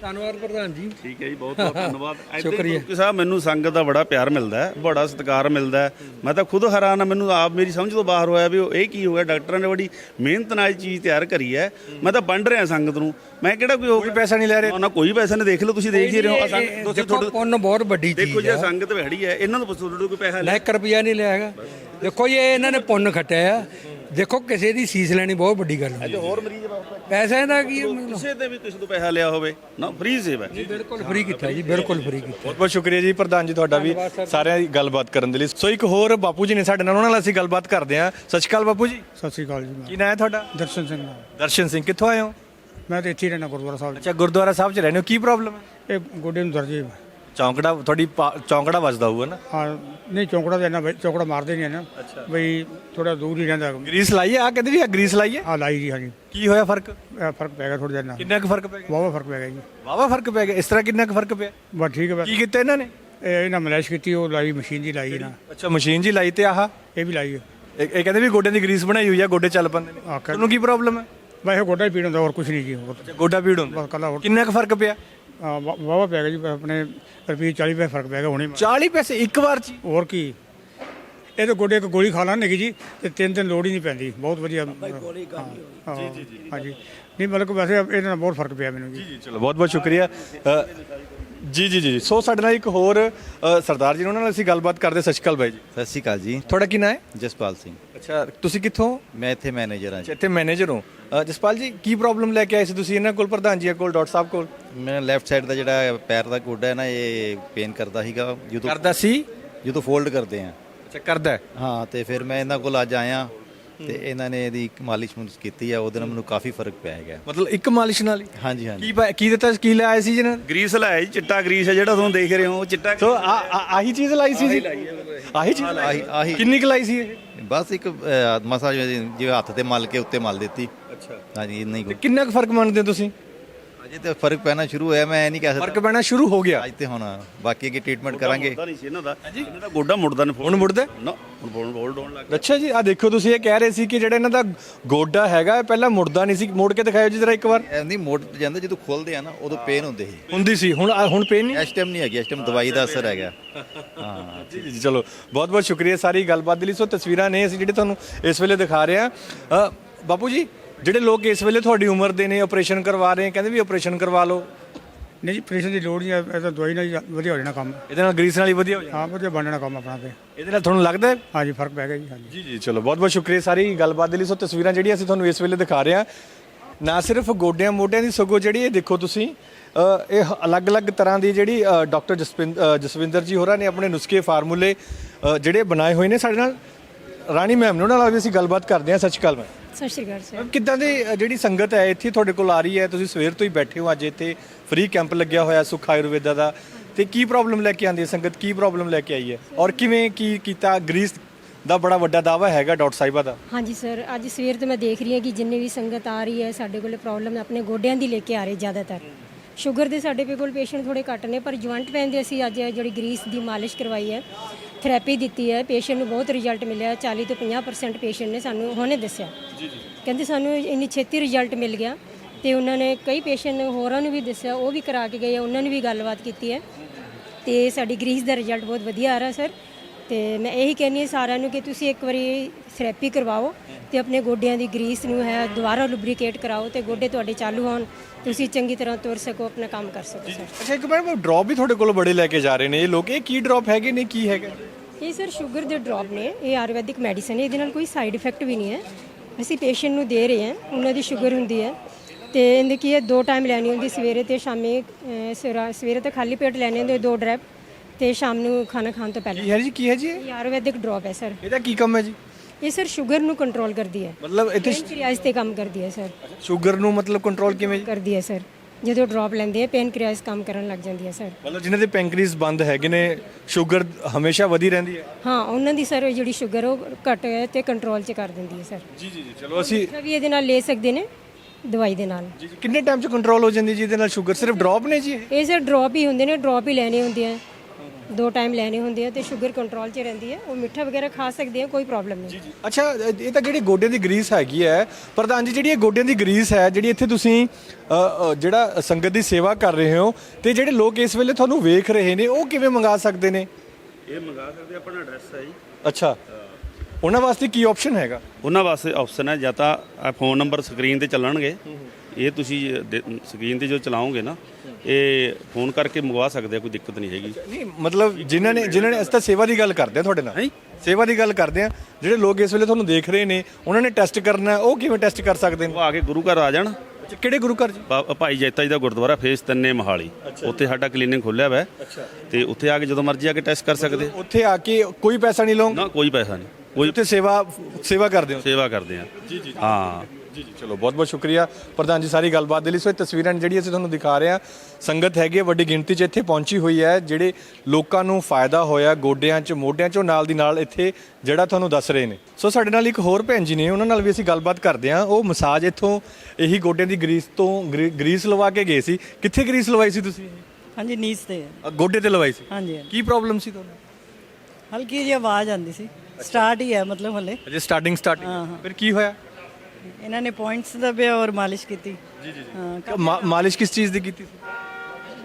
ਧੰਨਵਾਦ ਪ੍ਰਧਾਨ ਜੀ। ਠੀਕ ਹੈ ਜੀ ਬਹੁਤ ਬਹੁਤ ਧੰਨਵਾਦ। ਹੀ ਸ਼ੁਕਰੀਆ। ਗੁਰੂ ਸਾਹਿਬ ਮੈਨੂੰ ਸੰਗਤ ਦਾ ਬੜਾ ਪਿਆਰ ਮਿਲਦਾ ਹੈ ਬੜਾ ਸਤਿਕਾਰ ਮਿਲਦਾ ਹੈ। ਮੈਂ ਤਾਂ ਖੁਦ ਹੈਰਾਨ ਆ ਮੈਨੂੰ ਆਪ ਮੇਰੀ ਸਮਝ ਤੋਂ ਬਾਹਰ ਹੋਇਆ ਵੀ ਇਹ ਕੀ ਹੋਇਆ ਡਾਕਟਰਾਂ ਨੇ ਬੜੀ ਮਿਹਨਤ ਨਾਲ ਇਹ ਚੀਜ਼ ਤਿਆਰ ਕਰੀ ਹੈ। ਮੈਂ ਤਾਂ ਵੰਡ ਰਿਹਾ ਸੰਗਤ ਨੂੰ। ਮੈਂ ਕਿਹੜਾ ਕੋਈ ਹੋ ਕੋਈ ਪੈਸਾ ਨਹੀਂ ਲੈ ਰਹੇ। ਨਾ ਕੋਈ ਪੈਸਾ ਨਹੀਂ ਦੇਖ ਲਓ ਤੁਸੀਂ ਦੇਖ ਹੀ ਰਹੇ ਹੋ। ਸੰਗਤ ਤੁਸੀਂ ਦੇਖੋ ਤੁਹਾਡੇ ਪੁੰਨ ਬਹੁਤ ਵੱਡੀ ਦੇਖੋ ਚੀਜ਼ ਜੀ ਆ। ਆਹ ਸੰਗਤ ਬੈਠੀ ਹੈ ਇਹਨਾਂ ਨੂੰ ਪੁੱਛੋ ਤੁਹਾਡੇ ਕੋਈ ਪੈਸਾ ਲੈ ਇੱਕ ਰੁਪਿਆ ਨਹੀਂ ਲਿਆ ਹੈਗਾ। ਦੇਖੋ ਜੀ ਇਹ ਇਹਨਾਂ ਨੇ ਪੁੰਨ ਖੱਟਿਆ ਆ। ਦੇਖੋ ਕਿਸੇ ਦੀ ਸੀਸ ਲੈਣੀ ਬਹੁਤ ਵੱਡੀ ਗੱਲ ਹੈ। ਹੋਰ ਮਰੀਜ਼ ਵਾਸਤੇ ਪੈਸਾ ਇਹਦਾ ਕੀ ਹੈ? ਕਿਸੇ ਤੇ ਵੀ ਕਿਸੇ ਤੋਂ ਪੈਸਾ ਲਿਆ ਹੋਵੇ ਨਾ ਫ੍ਰੀ ਸੇਵਾ ਹੈ। ਬਿਲਕੁਲ ਫ੍ਰੀ ਕੀਤਾ ਜੀ ਬਿਲਕੁਲ ਫ੍ਰੀ ਕੀਤਾ। ਬਹੁਤ ਬਹੁਤ ਸ਼ੁਕਰੀਆ ਜੀ ਪ੍ਰਧਾਨ ਜੀ ਤੁਹਾਡਾ ਵੀ ਸਾਰਿਆਂ ਦੀ ਗੱਲਬਾਤ ਕਰਨ ਦੇ ਲਈ। ਸੋ ਇੱਕ ਹੋਰ ਬਾਪੂ ਜੀ ਨੇ ਸਾਡੇ ਨਾਲ ਉਹਨਾਂ ਨਾਲ ਅਸੀਂ ਗੱਲਬਾਤ ਕਰਦੇ ਹਾਂ। ਸਤਿ ਸ਼੍ਰੀ ਅਕਾਲ ਬਾਪੂ ਜੀ। ਸਤਿ ਸ੍ਰੀ ਅਕਾਲ ਜੀ ਕੀ ਨਾਂ ਹੈ ਤੁਹਾਡਾ? ਦਰਸ਼ਨ ਸਿੰਘ ਨਾਮ। ਦਰਸ਼ਨ ਸਿੰਘ ਕਿੱਥੋਂ ਆਏ ਹੋ? ਮੈਂ ਤੇ ਇੱਥੇ ਹੀ ਰਹਿਣਾ ਗੁਰਦੁਆਰਾ ਸਾਹਿਬ। ਅੱਛਾ ਗੁਰਦੁਆਰਾ ਸਾਹਿਬ 'ਚ ਰਹਿੰਦੇ ਹੋ। ਕੀ ਪ੍ਰੋਬਲਮ ਹੈ? ਇਹ ਗੋਡੇ ਨੂੰ ਦਰਦ ਹੈ ਚੌਂਕੜਾ ਤੁਹਾਡੀ ਪਾ- ਚੌਂਕੜਾ ਵੱਜਦਾ ਹੋਊਗਾ ਨਾ? ਹਾਂ ਨਹੀਂ ਚੌਂਕੜਾ ਤੇ ਇਹਨਾਂ ਚੌਂਕੜਾ ਮਾਰਦੇ ਨਹੀਂ ਇਹਨਾਂ ਬਈ ਥੋੜਾ ਦੂਰ ਹੀ ਰਹਿੰਦਾ ਗਰੀਸ ਲਾਈਏ ਆ? ਕਹਿੰਦੇ ਵੀ ਆ ਗਰੀਸ ਲਾਈਏ ਆ? ਲਾਈ ਜੀ ਹਾਂਜੀ। ਕੀ ਹੋਇਆ ਫ਼ਰਕ? ਇਹ ਫ਼ਰਕ ਪੈ ਗਿਆ ਥੋੜਾ ਜਿਹਾ ਨਾ ਕਿੰਨਾ ਕੁ ਫ਼ਰਕ ਪੈ ਗਿਆ? ਵਾਵਾ ਫ਼ਰਕ ਪੈ ਗਿਆ ਜੀ। ਵਾਵਾ ਫ਼ਰਕ ਪੈ ਗਿਆ? ਇਸ ਤਰ੍ਹਾਂ ਕਿੰਨਾ ਕੁ ਫ਼ਰਕ ਪਿਆ? ਬਸ ਠੀਕ ਹੈ ਬਸ। ਕੀ ਕੀਤਾ ਇਹਨਾਂ ਨੇ? ਇਹ ਇਹਨਾਂ ਮਲੈਸ਼ ਕੀਤੀ ਉਹ ਲਾਈ ਮਸ਼ੀਨ ਦੀ ਲਾਈ ਨਾ ਅੱਛਾ ਮਸ਼ੀਨ ਜੀ ਲਾਈ ਤੇ ਆਹ? ਇਹ ਵੀ ਲਾਈ ਹੈ ਇਹ ਇਹ ਕਹਿੰਦੇ ਵੀ ਗੋਡਿਆਂ ਦੀ ਗਰੀਸ ਬਣਾਈ ਹੋਈ ਆ ਗੋਡੇ ਚੱਲ ਪੈਂਦੇ ਨੇ। ਆਹ ਕਰ- ਤੁਹਾਨੂੰ ਕੀ ਪ੍ਰੋਬਲਮ ਹੈ ਵੈਸੇ ਗੋਡਾ ਹੀ ਪੀੜ ਹੁੰਦਾ ਹੋਰ ਕੁਝ ਨਹੀਂ ਜੀ ਹੋਰ। ਗੋਡਾ ਪੀੜ ਹੁੰਦਾ। ਬਸ ਕੱਲਾ ਹੋਰ ਕਿੰਨਾ ਕੁ ਫ਼ਰਕ ਪਿਆ? ਵਾਵਾ ਪੈ ਗਿਆ ਜੀ ਆਪਣੇ ਰੁਪਏ 40 ਰੁਪਏ ਫ਼ਰਕ ਪੈ ਗਿਆ ਹੁਣੇ। 40 ਪੈਸੇ ਇੱਕ ਵਾਰ ਚ? ਹੀ? ਹੋਰ ਕੀ? ਇਹ ਤਾਂ ਗੋਡੇ ਇੱਕ ਗੋਲੀ ਖਾ ਲੈਣਗੇ ਜੀ ਤੇ ਤਿੰਨ ਦਿਨ ਲੋੜ ਹੀ ਨਹੀਂ ਪੈਂਦੀ। ਬਹੁਤ ਵਧੀਆ। ਗੋਲੀ ਜੀ। ਜੀ ਜੀ ਹਾਂਜੀ ਨਹੀਂ ਮਤਲਬ ਵੈਸੇ ਇਹਦੇ ਨਾਲ ਬਹੁਤ ਫ਼ਰਕ ਪਿਆ ਮੈਨੂੰ ਜੀ। ਜੀ ਚਲੋ ਬਹੁਤ ਬਹੁਤ ਸ਼ੁਕਰੀਆ। ਅ, ਜੀ ਜੀ ਜੀ ਸੋ ਸਾਡੇ ਨਾਲ ਇੱਕ ਹੋਰ ਅ, ਸਰਦਾਰ ਜੀ ਨੇ ਉਹਨਾਂ ਨਾਲ ਅਸੀਂ ਗੱਲਬਾਤ ਕਰਦੇ ਸਤਿ ਸ਼੍ਰੀ ਅਕਾਲ ਬਾਈ ਜੀ। ਸਤਿ ਸ਼੍ਰੀ ਅਕਾਲ ਜੀ। ਤੁਹਾਡਾ ਕੀ ਨਾਂ ਹੈ? ਜਸਪਾਲ ਸਿੰਘ। ਅੱਛਾ ਤੁਸੀਂ ਕਿੱਥੋਂ? ਮੈਂ ਇੱਥੇ ਮੈਨੇਜਰ ਹਾਂ ਜੀ। ਇੱਥੇ ਮੈਨੇਜਰ ਹੋ। ਜਸਪਾਲ ਜੀ ਕੀ ਪ੍ਰੋਬਲਮ ਲੈ ਕੇ ਆਏ ਸੀ ਤੁਸੀਂ ਇਹਨਾਂ ਕੋਲ ਪ੍ਰਧਾਨ ਜੀ ਕੋਲ ਡਾਕਟਰ ਸਾਹਿਬ ਕੋਲ? ਮੈਂ ਲੈਫਟ ਸਾਈਡ ਦਾ ਜਿਹੜਾ ਪੈਰ ਦਾ ਗੋਡਾ ਹੈ ਨਾ ਇਹ ਪੇਨ ਕਰਦਾ ਸੀਗਾ। ਜਦੋਂ ਕਰਦਾ ਸੀ? ਜਦੋਂ ਫੋਲਡ ਕਰਦੇ ਆ। ਅੱਛਾ ਕਰਦਾ ਹੈ। ਹਾਂ ਤੇ ਫਿਰ ਮੈਂ ਇਹਨਾਂ ਕੋਲ ਅੱਜ ਆਇਆ ਤੇ ਇਹਨਾਂ ਨੇ ਇਹਦੀ ਇੱਕ ਮਾਲਿਸ਼ ਮੁਲਿਸ਼ ਕੀਤੀ ਆ ਉਹਦੇ ਨਾਲ ਮੈਨੂੰ ਕਾਫੀ ਫ਼ਰਕ ਪਿਆ ਹੈਗਾ ਮਤਲਬ ਇੱਕ ਮਾਲਿਸ਼ ਨਾਲ ਹੀ? ਹਾਂਜੀ ਹਾਂਜੀ। ਕੀ ਕੀ ਦਿੱਤਾ ਕੀ ਲੈ ਆਏ ਸੀ ਜਿਹਨਾਂ ਗਰੀਸ ਲਾਇਆ ਜੀ ਚਿੱਟਾ ਗਰੀਸ ਹੈ ਜਿਹੜਾ ਤੁਹਾਨੂੰ ਦੇਖ ਰਹੇ ਹੋ ਉਹ ਚਿੱਟਾ ਸੋ ਆਹੀ ਚੀਜ਼ ਲਾਈ ਸੀ ਜੀ? ਆਹੀ ਚੀਜ਼ ਆਹੀ ਆਹੀ ਕਿੰਨੀ ਕੁ ਲਾਈ ਸੀ ਇਹ? ਬਸ ਇੱਕ ਅਹ, ਮਸਾ ਜਿਵੇਂ ਹੱਥ ਤੇ ਮਲ ਕੇ ਉੱਤੇ ਮਲ ਦਿੱਤੀ। ਅੱਛਾ। ਹਾਂਜੀ ਨਹੀਂ ਤੇ ਕਿੰਨਾ ਕੁ ਫ਼ਰਕ ਮੰਨਦੇ ਹੋ ਤੁਸੀਂ? ਅਜੇ ਤੇ ਫ਼ਰਕ ਪੈਣਾ ਸ਼ੁਰੂ ਹੋਇਆ ਮੈਂ ਇਹ ਨਹੀਂ ਕਹਿ ਫ਼ਰਕ ਸਕਦਾ ਪੈਣਾ ਸ਼ੁਰੂ ਹੋ ਗਿਆ। ਅੱਜ ਤੇ ਹੁਣ ਬਾਕੀ ਅੱਗੇ ਟ੍ਰੀਟਮੈਂਟ ਕਰਾਂਗੇ। ਮੁੜਦਾ ਨਹੀਂ ਸੀ ਇਹਨਾਂ ਦਾ। ਇਹਨਾਂ ਦਾ ਗੋਡਾ ਮੁੜਦਾ ਨਹੀਂ। ਹੁਣ ਮੁੜਦਾ? ਨਾ ਹੁਣ ਬੋਲ ਬੋਲ ਡਾਉਣ ਲੱਗ ਅੱਛਾ ਜੀ ਆ ਦੇਖੋ ਤੁਸੀਂ ਇਹ ਕਹਿ ਰਹੇ ਸੀ ਕਿ ਜਿਹੜਾ ਇਹਨਾਂ ਦਾ ਗੋਡਾ ਹੈਗਾ ਇਹ ਪਹਿਲਾਂ ਮੁੜਦਾ ਨਹੀਂ ਸੀ। ਮੋੜ ਕੇ ਦਿਖਾਇਓ ਜੀ ਜਰਾ ਇੱਕ ਵਾਰ। ਐਂ ਨਹੀਂ ਮੋੜ ਜਾਂਦੇ ਜਦੋਂ ਖੋਲਦੇ ਆ ਨਾ ਉਦੋਂ ਪੇਨ ਹੁੰਦੇ ਸੀ। ਹੁੰਦੀ ਸੀ ਹੁਣ ਆ- ਹੁਣ ਪੇਨ ਨਹੀਂ? ਇਸ ਟਾਈਮ ਨਹੀਂ ਹੈਗੀ ਇਸ ਟਾਈਮ ਦਵਾਈ ਦਾ ਅਸਰ ਹੈਗਾ। ਹਾਂ। ਜੀ ਜੀ ਚਲੋ ਬਹੁਤ ਬਹੁਤ ਸ਼ੁਕਰੀਆ ਸਾਰੀ ਗੱਲਬਾਤ ਦੇ ਲਈ। ਸੋ ਤਸਵੀਰਾਂ ਨੇ ਅਸੀਂ ਜਿਹੜੇ ਤੁਹਾਨੂੰ ਇਸ ਵੇਲੇ ਦਿਖਾ ਰਹੇ ਹਾਂ। ਅ, ਬਾਪੂ ਜੀ ਜਿਹੜੇ ਲੋਕ ਇਸ ਵੇਲੇ ਤੁਹਾਡੀ ਉਮਰ ਦੇ ਨੇ ਆਪਰੇਸ਼ਨ ਕਰਵਾ ਰਹੇ ਕਹਿੰਦੇ ਵੀ ਆਪਰੇਸ਼ਨ ਕਰਵਾ ਲਓ। ਨਹੀਂ ਜੀ ਆਪਰੇਸ਼ਨ ਦੀ ਲੋੜ ਨਹੀਂ ਹੈ, ਇਹ ਤਾਂ ਦਵਾਈ ਨਾਲ ਹੀ ਵਧੀਆ ਹੋ ਜਾਣਾ ਕੰਮ। ਇਹਦੇ ਨਾਲ ਗਰੀਸ ਨਾਲ ਹੀ ਵਧੀਆ ਹੋ ਜਾਣਾ। ਹਾਂ ਵਧੀਆ ਬਣਨਾ ਕੰਮ ਆਪਣਾ ਤੇ। ਇਹਦੇ ਨਾਲ ਤੁਹਾਨੂੰ ਲੱਗਦਾ ਹੈ? ਹਾਂਜੀ ਫ਼ਰਕ ਪੈ ਗਿਆ ਜੀ ਹਾਂਜੀ। ਜੀ ਜੀ ਚਲੋ ਬਹੁਤ ਬਹੁਤ ਸ਼ੁਕਰੀਆ ਸਾਰੀ ਗੱਲਬਾਤ ਦੇ ਲਈ। ਸੋ ਤਸਵੀਰਾਂ ਜਿਹੜੀਆਂ ਅਸੀਂ ਤੁਹਾਨੂੰ ਇਸ ਵੇਲੇ ਦਿਖਾ ਰਹੇ ਹਾਂ ਨਾ ਸਿਰਫ ਗੋਡਿਆਂ ਮੋਢਿਆਂ ਦੀ ਸਗੋਂ ਜਿਹੜੀ ਇਹ ਦੇਖੋ ਤੁਸੀਂ ਅ, ਇਹ ਅਲੱਗ-ਅਲੱਗ ਤਰ੍ਹਾਂ ਦੀ ਜਿਹੜੀ ਡਾਕਟਰ ਜਸਵਿੰਦਰ ਜੀ ਹੋਰਾਂ ਨੇ ਆਪਣੇ ਨੁਸਖੇ ਫਾਰਮੂਲੇ ਅ, ਜਿਹੜੇ ਬਣਾਏ ਹੋਏ ਨੇ ਸਾਡੇ ਨਾਲ। ਰਾਣੀ ਮੈਮ ਨੇ ਨਾਲ ਵੀ ਅਸੀਂ ਗੱਲਬਾਤ ਕਰਦੇ ਹਾਂ। ਅਕਾਲ ਮੈਮ। ਸਤਿ ਸ਼੍ਰੀ ਅਕਾਲ ਸਰ ਕਿੱਦਾਂ ਦੀ ਅ, ਜਿਹੜੀ ਸੰਗਤ ਹੈ ਇੱਥੇ ਤੁਹਾਡੇ ਕੋਲ ਆ ਰਹੀ ਹੈ? ਤੁਸੀਂ ਸਵੇਰ ਤੋਂ ਹੀ ਬੈਠੇ ਹੋ ਅੱਜ ਇੱਥੇ ਫ੍ਰੀ ਕੈਂਪ ਲੱਗਿਆ ਹੋਇਆ ਸੁਖ ਆਯੁਰਵੇਦਾ ਦਾ। ਤੇ ਕੀ ਪ੍ਰੋਬਲਮ ਲੈ ਕੇ ਆਂਦੀ ਹੈ ਸੰਗਤ? ਕੀ ਪ੍ਰੋਬਲਮ ਲੈ ਕੇ ਆਈ ਹੈ? ਔਰ ਕਿਵੇਂ ਕੀ ਕੀਤਾ? ਗ੍ਰੀਸ ਦਾ ਬੜਾ ਵੱਡਾ ਦਾਵਾ ਹੈਗਾ ਡਾਕਟਰ ਸਾਹਿਬਾ ਦਾ। ਹਾਂਜੀ ਸਰ ਅੱਜ ਸਵੇਰ ਤੋਂ ਮੈਂ ਦੇਖ ਰਹੀ ਹਾਂ ਕਿ ਜਿੰਨੇ ਵੀ ਸੰਗਤ ਆ ਰਹੀ ਹੈ ਸਾਡੇ ਕੋਲ ਪ੍ਰੋਬਲਮ ਆਪਣੇ ਗੋਡਿਆਂ ਦੀ ਲੈ ਕੇ ਆ ਰਹੇ ਜ਼ਿਆਦਾਤਰ। ਸ਼ੂਗਰ ਦੇ ਸਾਡੇ ਪੇ ਕੋਲ ਪੇਸ਼ੈਂਟ ਥੋੜੇ ਘੱਟ ਨੇ ਪਰ ਜੁਆਇੰਟ ਪੈਨ ਦੇ ਅਸੀਂ ਅੱਜ ਜਿਹੜੀ ਗਰੀਸ ਦੀ ਮਾਲਿਸ਼ ਕਰਵਾਈ ਹੈ। ਥੈਰੇਪੀ ਦਿੱਤੀ ਹੈ ਪੇਸ਼ੈਂਟ ਨੂੰ ਬਹੁਤ ਰਿਜ਼ਲਟ ਮਿਲਿਆ 40 ਤੋਂ 50% ਪੇਸ਼ੈਂਟ ਨੇ ਸਾਨੂੰ ਹੁਣੇ ਦੱਸਿਆ। ਜੀ ਜੀ। ਕਹਿੰਦੇ ਸਾਨੂੰ ਇੰਨੀ ਛੇਤੀ ਰਿਜ਼ਲਟ ਮਿਲ ਗਿਆ ਤੇ ਉਹਨਾਂ ਨੇ ਕਈ ਪੇਸ਼ੈਂਟ ਹੋਰਾਂ ਨੂੰ ਵੀ ਦੱਸਿਆ ਉਹ ਵੀ ਕਰਾ ਕੇ ਗਏ ਉਹਨਾਂ ਨੇ ਵੀ ਗੱਲਬਾਤ ਕੀਤੀ ਹੈ। ਤੇ ਸਾਡੀ ਗਰੀਸ ਦਾ ਰਿਜ਼ਲਟ ਬਹੁਤ ਵਧੀਆ ਆ ਰਿਹਾ ਸਰ ਤੇ ਮੈਂ ਇਹੀ ਕਹਿੰਨੀ ਹਾਂ ਸਾਰਿਆਂ ਨੂੰ ਕਿ ਤੁਸੀਂ ਇੱਕ ਵਾਰੀ ਥੈਰੇਪੀ ਕਰਵਾਓ ਤੇ ਆਪਣੇ ਗੋਡਿਆਂ ਦੀ ਗਰੀਸ ਨੂੰ ਹੈ ਦੁਬਾਰਾ ਲੁਬਰੀਕੇਟ ਕਰਾਓ ਤੇ ਗੋਡੇ ਤੁਹਾਡੇ ਚਾਲੂ ਹੋਣ ਤੁਸੀਂ ਚੰਗੀ ਤਰ੍ਹਾਂ ਤੁਰ ਸਕੋ ਆਪਣਾ ਕੰਮ ਕਰ ਸਕੋ ਸਰ। ਅੱਛਾ ਇੱਕ ਮੈਡਮ ਡ੍ਰੌਪ ਵੀ ਤੁਹਾਡੇ ਕੋਲ ਬੜੇ ਲੈ ਕੇ ਜਾ ਰਹੇ ਨੇ ਇਹ ਲੋਕ ਇਹ ਕੀ ਡ੍ਰੌਪ ਹੈਗੇ ਨੇ ਕੀ ਹੈਗਾ? ਇਹ ਸਰ ਸ਼ੂਗਰ ਦੇ ਡ੍ਰੌਪ ਨੇ ਇਹ ਆਯੁਰਵੈਦਿਕ ਮੈਡੀਸਨ ਹੈ ਇਹਦੇ ਨਾਲ ਕੋਈ ਸਾਈਡ ਇਫੈਕਟ ਵੀ ਨਹੀਂ ਹੈ। ਅਸੀਂ ਪੇਸ਼ੈਂਟ ਨੂੰ ਦੇ ਰਹੇ ਹਾਂ ਉਹਨਾਂ ਦੀ ਸ਼ੂਗਰ ਹੁੰਦੀ ਹੈ। ਤੇ ਇਹਦੇ ਕੀ ਹੈ ਦੋ ਟਾਈਮ ਲੈਣੀ ਹੁੰਦੀ ਸਵੇਰੇ ਤੇ ਸ਼ਾਮੀ ਸਵੇਰੇ ਤਾਂ ਖਾਲੀ ਪੇਟ ਲੈਣੇ ਹੁੰਦੇ ਦੋ ਡ੍ਰੈਪ ਤੇ ਸ਼ਾਮ ਨੂੰ ਖਾਣਾ ਖਾਣ ਤੋਂ ਪਹਿਲਾਂ। ਕੀ ਹੈ ਜੀ ਕੀ ਹੈ ਜੀ? ਇਹ? ਇਹ ਆਯੁਰਵੈਦਿਕ ਡ੍ਰੌਪ ਹੈ ਸਰ ਇਹਦਾ ਕੀ ਕੰਮ ਹੈ ਜੀ? ਇਹ ਸਰ ਸ਼ੂਗਰ ਨੂੰ ਕੰਟਰੋਲ ਕਰਦੀ ਹੈ। ਮਤਲਬ ਇੱਥੇ ਪੈਨਕ੍ਰੀਆਸ ਤੇ ਕੰਮ ਕਰਦੀ ਹੈ ਸਰ ਸ਼ੂਗਰ ਨੂੰ ਮਤਲਬ ਕੰਟਰੋਲ ਕਿਵੇਂ ਜੀ? ਕਰਦੀ ਹੈ ਸਰ ਜਦੋਂ ਡ੍ਰੌਪ ਲੈਂਦੇ ਆ ਪੈਨਕ੍ਰੀਆਸ ਕੰਮ ਕਰਨ ਲੱਗ ਜਾਂਦੀ ਹੈ ਸਰ ਮਤਲਬ ਜਿਨ੍ਹਾਂ ਦੇ ਪੈਂਕਰੀਜ਼ ਬੰਦ ਹੈਗੇ ਨੇ ਸ਼ੂਗਰ ਹਮੇਸ਼ਾ ਵਧੀ ਰਹਿੰਦੀ ਹੈ? ਹਾਂ ਉਹਨਾਂ ਦੀ ਸਰ ਜਿਹੜੀ ਸ਼ੂਗਰ ਉਹ ਘਟ ਹੈ ਤੇ ਕੰਟਰੋਲ 'ਚ ਕਰ ਦਿੰਦੀ ਹੈ ਸਰ ਜੀ ਜੀ ਜੀ। ਚਲੋ ਅਸੀਂ ਦੂਸਰਾ ਵੀ ਇਹਦੇ ਨਾਲ ਲੈ ਸਕਦੇ ਨੇ ਦਵਾਈ ਦੇ ਨਾਲ। ਜੀ ਜੀ, ਕਿੰਨੇ ਟਾਈਮ 'ਚ ਕੰਟਰੋਲ ਹੋ ਜਾਂਦੀ ਜੀ ਇਹਦੇ ਨਾਲ ਸ਼ੂਗਰ ਸਿਰਫ ਡ੍ਰੌਪ ਨੇ ਜੀ ਇਹ? ਇਹ ਸਰ ਡ੍ਰੌਪ ਹੀ ਹੁੰਦੇ ਨੇ ਡ੍ਰੌਪ ਹੀ ਲੈਣੇ ਹੁੰਦੇ ਆ। ਦੋ ਟਾਈਮ ਲੈਣੇ ਹੁੰਦੇ ਆ ਤੇ ਸ਼ੂਗਰ ਕੰਟਰੋਲ 'ਚ ਰਹਿੰਦੀ ਹੈ। ਉਹ ਮਿੱਠਾ ਵਗੈਰਾ ਖਾ ਸਕਦੇ ਆ ਕੋਈ ਪ੍ਰੋਬਲਮ ਨਹੀਂ। ਅੱਛਾ ਇਹ ਤਾਂ ਜਿਹੜੀ ਗੋਡਿਆਂ ਦੀ ਗਰੀਸ ਹੈਗੀ ਹੈ ਪ੍ਰਧਾਨ ਜੀ ਜਿਹੜੀ ਇਹ ਗੋਡਿਆਂ ਦੀ ਗਰੀਸ ਹੈ ਜਿਹੜੀ ਇੱਥੇ ਤੁਸੀਂ ਅ, ਅ, ਜਿਹੜਾ ਸੰਗਤ ਦੀ ਸੇਵਾ ਕਰ ਰਹੇ ਹੋ ਤੇ ਜਿਹੜੇ ਲੋਕ ਇਸ ਵੇਲੇ ਤੁਹਾਨੂੰ ਵੇਖ ਰਹੇ ਨੇ ਉਹ ਕਿਵੇਂ ਮੰਗਾ ਸਕਦੇ ਨੇ? ਇਹ ਮੰਗਾ ਸਕਦੇ ਆਪਣਾ ਐਡਰੈਸ ਹੈ ਜੀ। ਅੱਛਾ। ਉਹਨਾਂ ਵਾਸਤੇ ਕੀ ਆਪਸ਼ਨ ਹੈਗਾ? ਉਹਨਾਂ ਵਾਸਤੇ ਆਪਸ਼ਨ ਹੈ ਜਾਂ ਤਾਂ ਫੋਨ ਨੰਬਰ ਸਕਰੀਨ ਤੇ ਚੱਲਣਗੇ। ਇਹ ਤੁਸੀਂ ਸਕਰੀਨ ਤੇ ਜੋ ਚਲਾਓਗੇ ਨਾ ਇਹ ਫੋਨ ਕਰਕੇ ਮੰਗਵਾ ਸਕਦੇ ਆ ਕੋਈ ਦਿੱਕਤ ਨਹੀਂ ਹੈਗੀ। ਨਹੀਂ ਮਤਲਬ ਜਿਨ੍ਹਾਂ ਨੇ ਜਿਨ੍ਹਾਂ ਨੇ ਅਸੀਂ ਤਾਂ ਸੇਵਾ ਦੀ ਗੱਲ ਕਰਦੇ ਆ ਤੁਹਾਡੇ ਨਾਲ? ਸੇਵਾ ਦੀ ਗੱਲ ਕਰਦੇ ਆ ਜਿਹੜੇ ਲੋਕ ਇਸ ਵੇਲੇ ਤੁਹਾਨੂੰ ਦੇਖ ਰਹੇ ਨੇ ਉਹਨਾਂ ਨੇ ਟੈਸਟ ਕਰਨਾ ਉਹ ਕਿਵੇਂ ਟੈਸਟ ਕਰ ਸਕਦੇ ਨੇ? ਉਹ ਆ ਕੇ ਗੁਰੂ ਘਰ ਆ ਜਾਣ। ਕਿਹੜੇ ਗੁਰੂ ਘਰ ਜੀ? ਭਾਈ ਜੈਤਾ ਜੀ ਦਾ ਗੁਰਦੁਆਰਾ ਫੇਸ ਤਿੰਨੇ ਮਹਾਲੀ। ਉੱਥੇ ਸਾਡਾ ਕਲੀਨਿਕ ਖੁੱਲਿਆ ਹੋਇਆ ਹੈ ਤੇ ਉੱਥੇ ਆ ਕੇ ਜਦੋਂ ਮਰਜ਼ੀ ਆ ਕੇ ਟੈਸਟ ਕਰ ਸਕਦੇ ਉੱਥੇ ਆ ਕੇ ਕੋਈ ਪੈਸਾ ਨਹੀਂ ਲਓਗੇ ਨਾ ਕੋਈ ਪੈਸਾ ਨਹੀਂ। ਕੋਈ ਉੱਥੇ ਸੇਵਾ ਸੇਵਾ ਕਰਦੇ ਹੋ? ਸੇਵਾ ਕਰਦੇ ਆ। ਜੀ ਜੀ। ਹਾਂ। ਜੀ ਜੀ ਚਲੋ ਬਹੁਤ ਬਹੁਤ ਸ਼ੁਕਰੀਆ ਪ੍ਰਧਾਨ ਜੀ ਸਾਰੀ ਗੱਲਬਾਤ ਦੇ ਲਈ। ਸੋ ਇਹ ਤਸਵੀਰਾਂ ਨੇ ਜਿਹੜੀ ਅਸੀਂ ਤੁਹਾਨੂੰ ਦਿਖਾ ਰਹੇ ਹਾਂ ਸੰਗਤ ਹੈਗੀ ਵੱਡੀ ਗਿਣਤੀ 'ਚ ਇੱਥੇ ਪਹੁੰਚੀ ਹੋਈ ਹੈ ਜਿਹੜੇ ਲੋਕਾਂ ਨੂੰ ਫਾਇਦਾ ਹੋਇਆ ਗੋਡਿਆਂ 'ਚ ਮੋਢਿਆਂ 'ਚੋਂ ਨਾਲ ਦੀ ਨਾਲ ਇੱਥੇ ਜਿਹੜਾ ਤੁਹਾਨੂੰ ਦੱਸ ਰਹੇ ਨੇ। ਸੋ ਸਾਡੇ ਨਾਲ ਇੱਕ ਹੋਰ ਭੈਣ ਜੀ ਨੇ ਉਹਨਾਂ ਨਾਲ ਵੀ ਅਸੀਂ ਗੱਲਬਾਤ ਕਰਦੇ ਹਾਂ। ਉਹ ਮਸਾਜ ਇੱਥੋਂ ਇਹੀ ਗੋਡਿਆਂ ਦੀ ਗਰੀਸ ਤੋਂ ਗਰੀ- ਗਰੀਸ ਲਵਾ ਕੇ ਗਏ ਸੀ। ਕਿੱਥੇ ਗਰੀਸ ਲਵਾਈ ਸੀ ਤੁਸੀਂ ਹਾਂਜੀ ਨੀਸ ਤੇ ਗੋਡੇ ਤੇ ਲਵਾਈ ਸੀ? ਹਾਂਜੀ। ਕੀ ਪ੍ਰੋਬਲਮ ਸੀ ਤੁਹਾਨੂੰ ਹਲਕੀ ਜਿਹੀ ਆਵਾਜ਼ ਆਉਂਦੀ ਸੀ। ਸਟਾਰਟ ਹੀ ਹੈ ਮਤਲਬ ਹਲੇ। ਅਜੇ ਸਟਾਰਟਿੰਗ ਸਟਾਰਟਿੰਗ ਫਿਰ ਕੀ ਹੋਇਆ? ਇਹਨਾਂ ਨੇ ਪੁਆਇੰਟਸ ਦਬੇ ਔਰ ਮਾਲਿਸ਼ ਕੀਤੀ। ਜੀ ਜੀ ਹਾਂ ਮਾ- ਮਾਲਿਸ਼ ਕਿਸ ਚੀਜ਼ ਦੀ ਕੀਤੀ ਸੀ?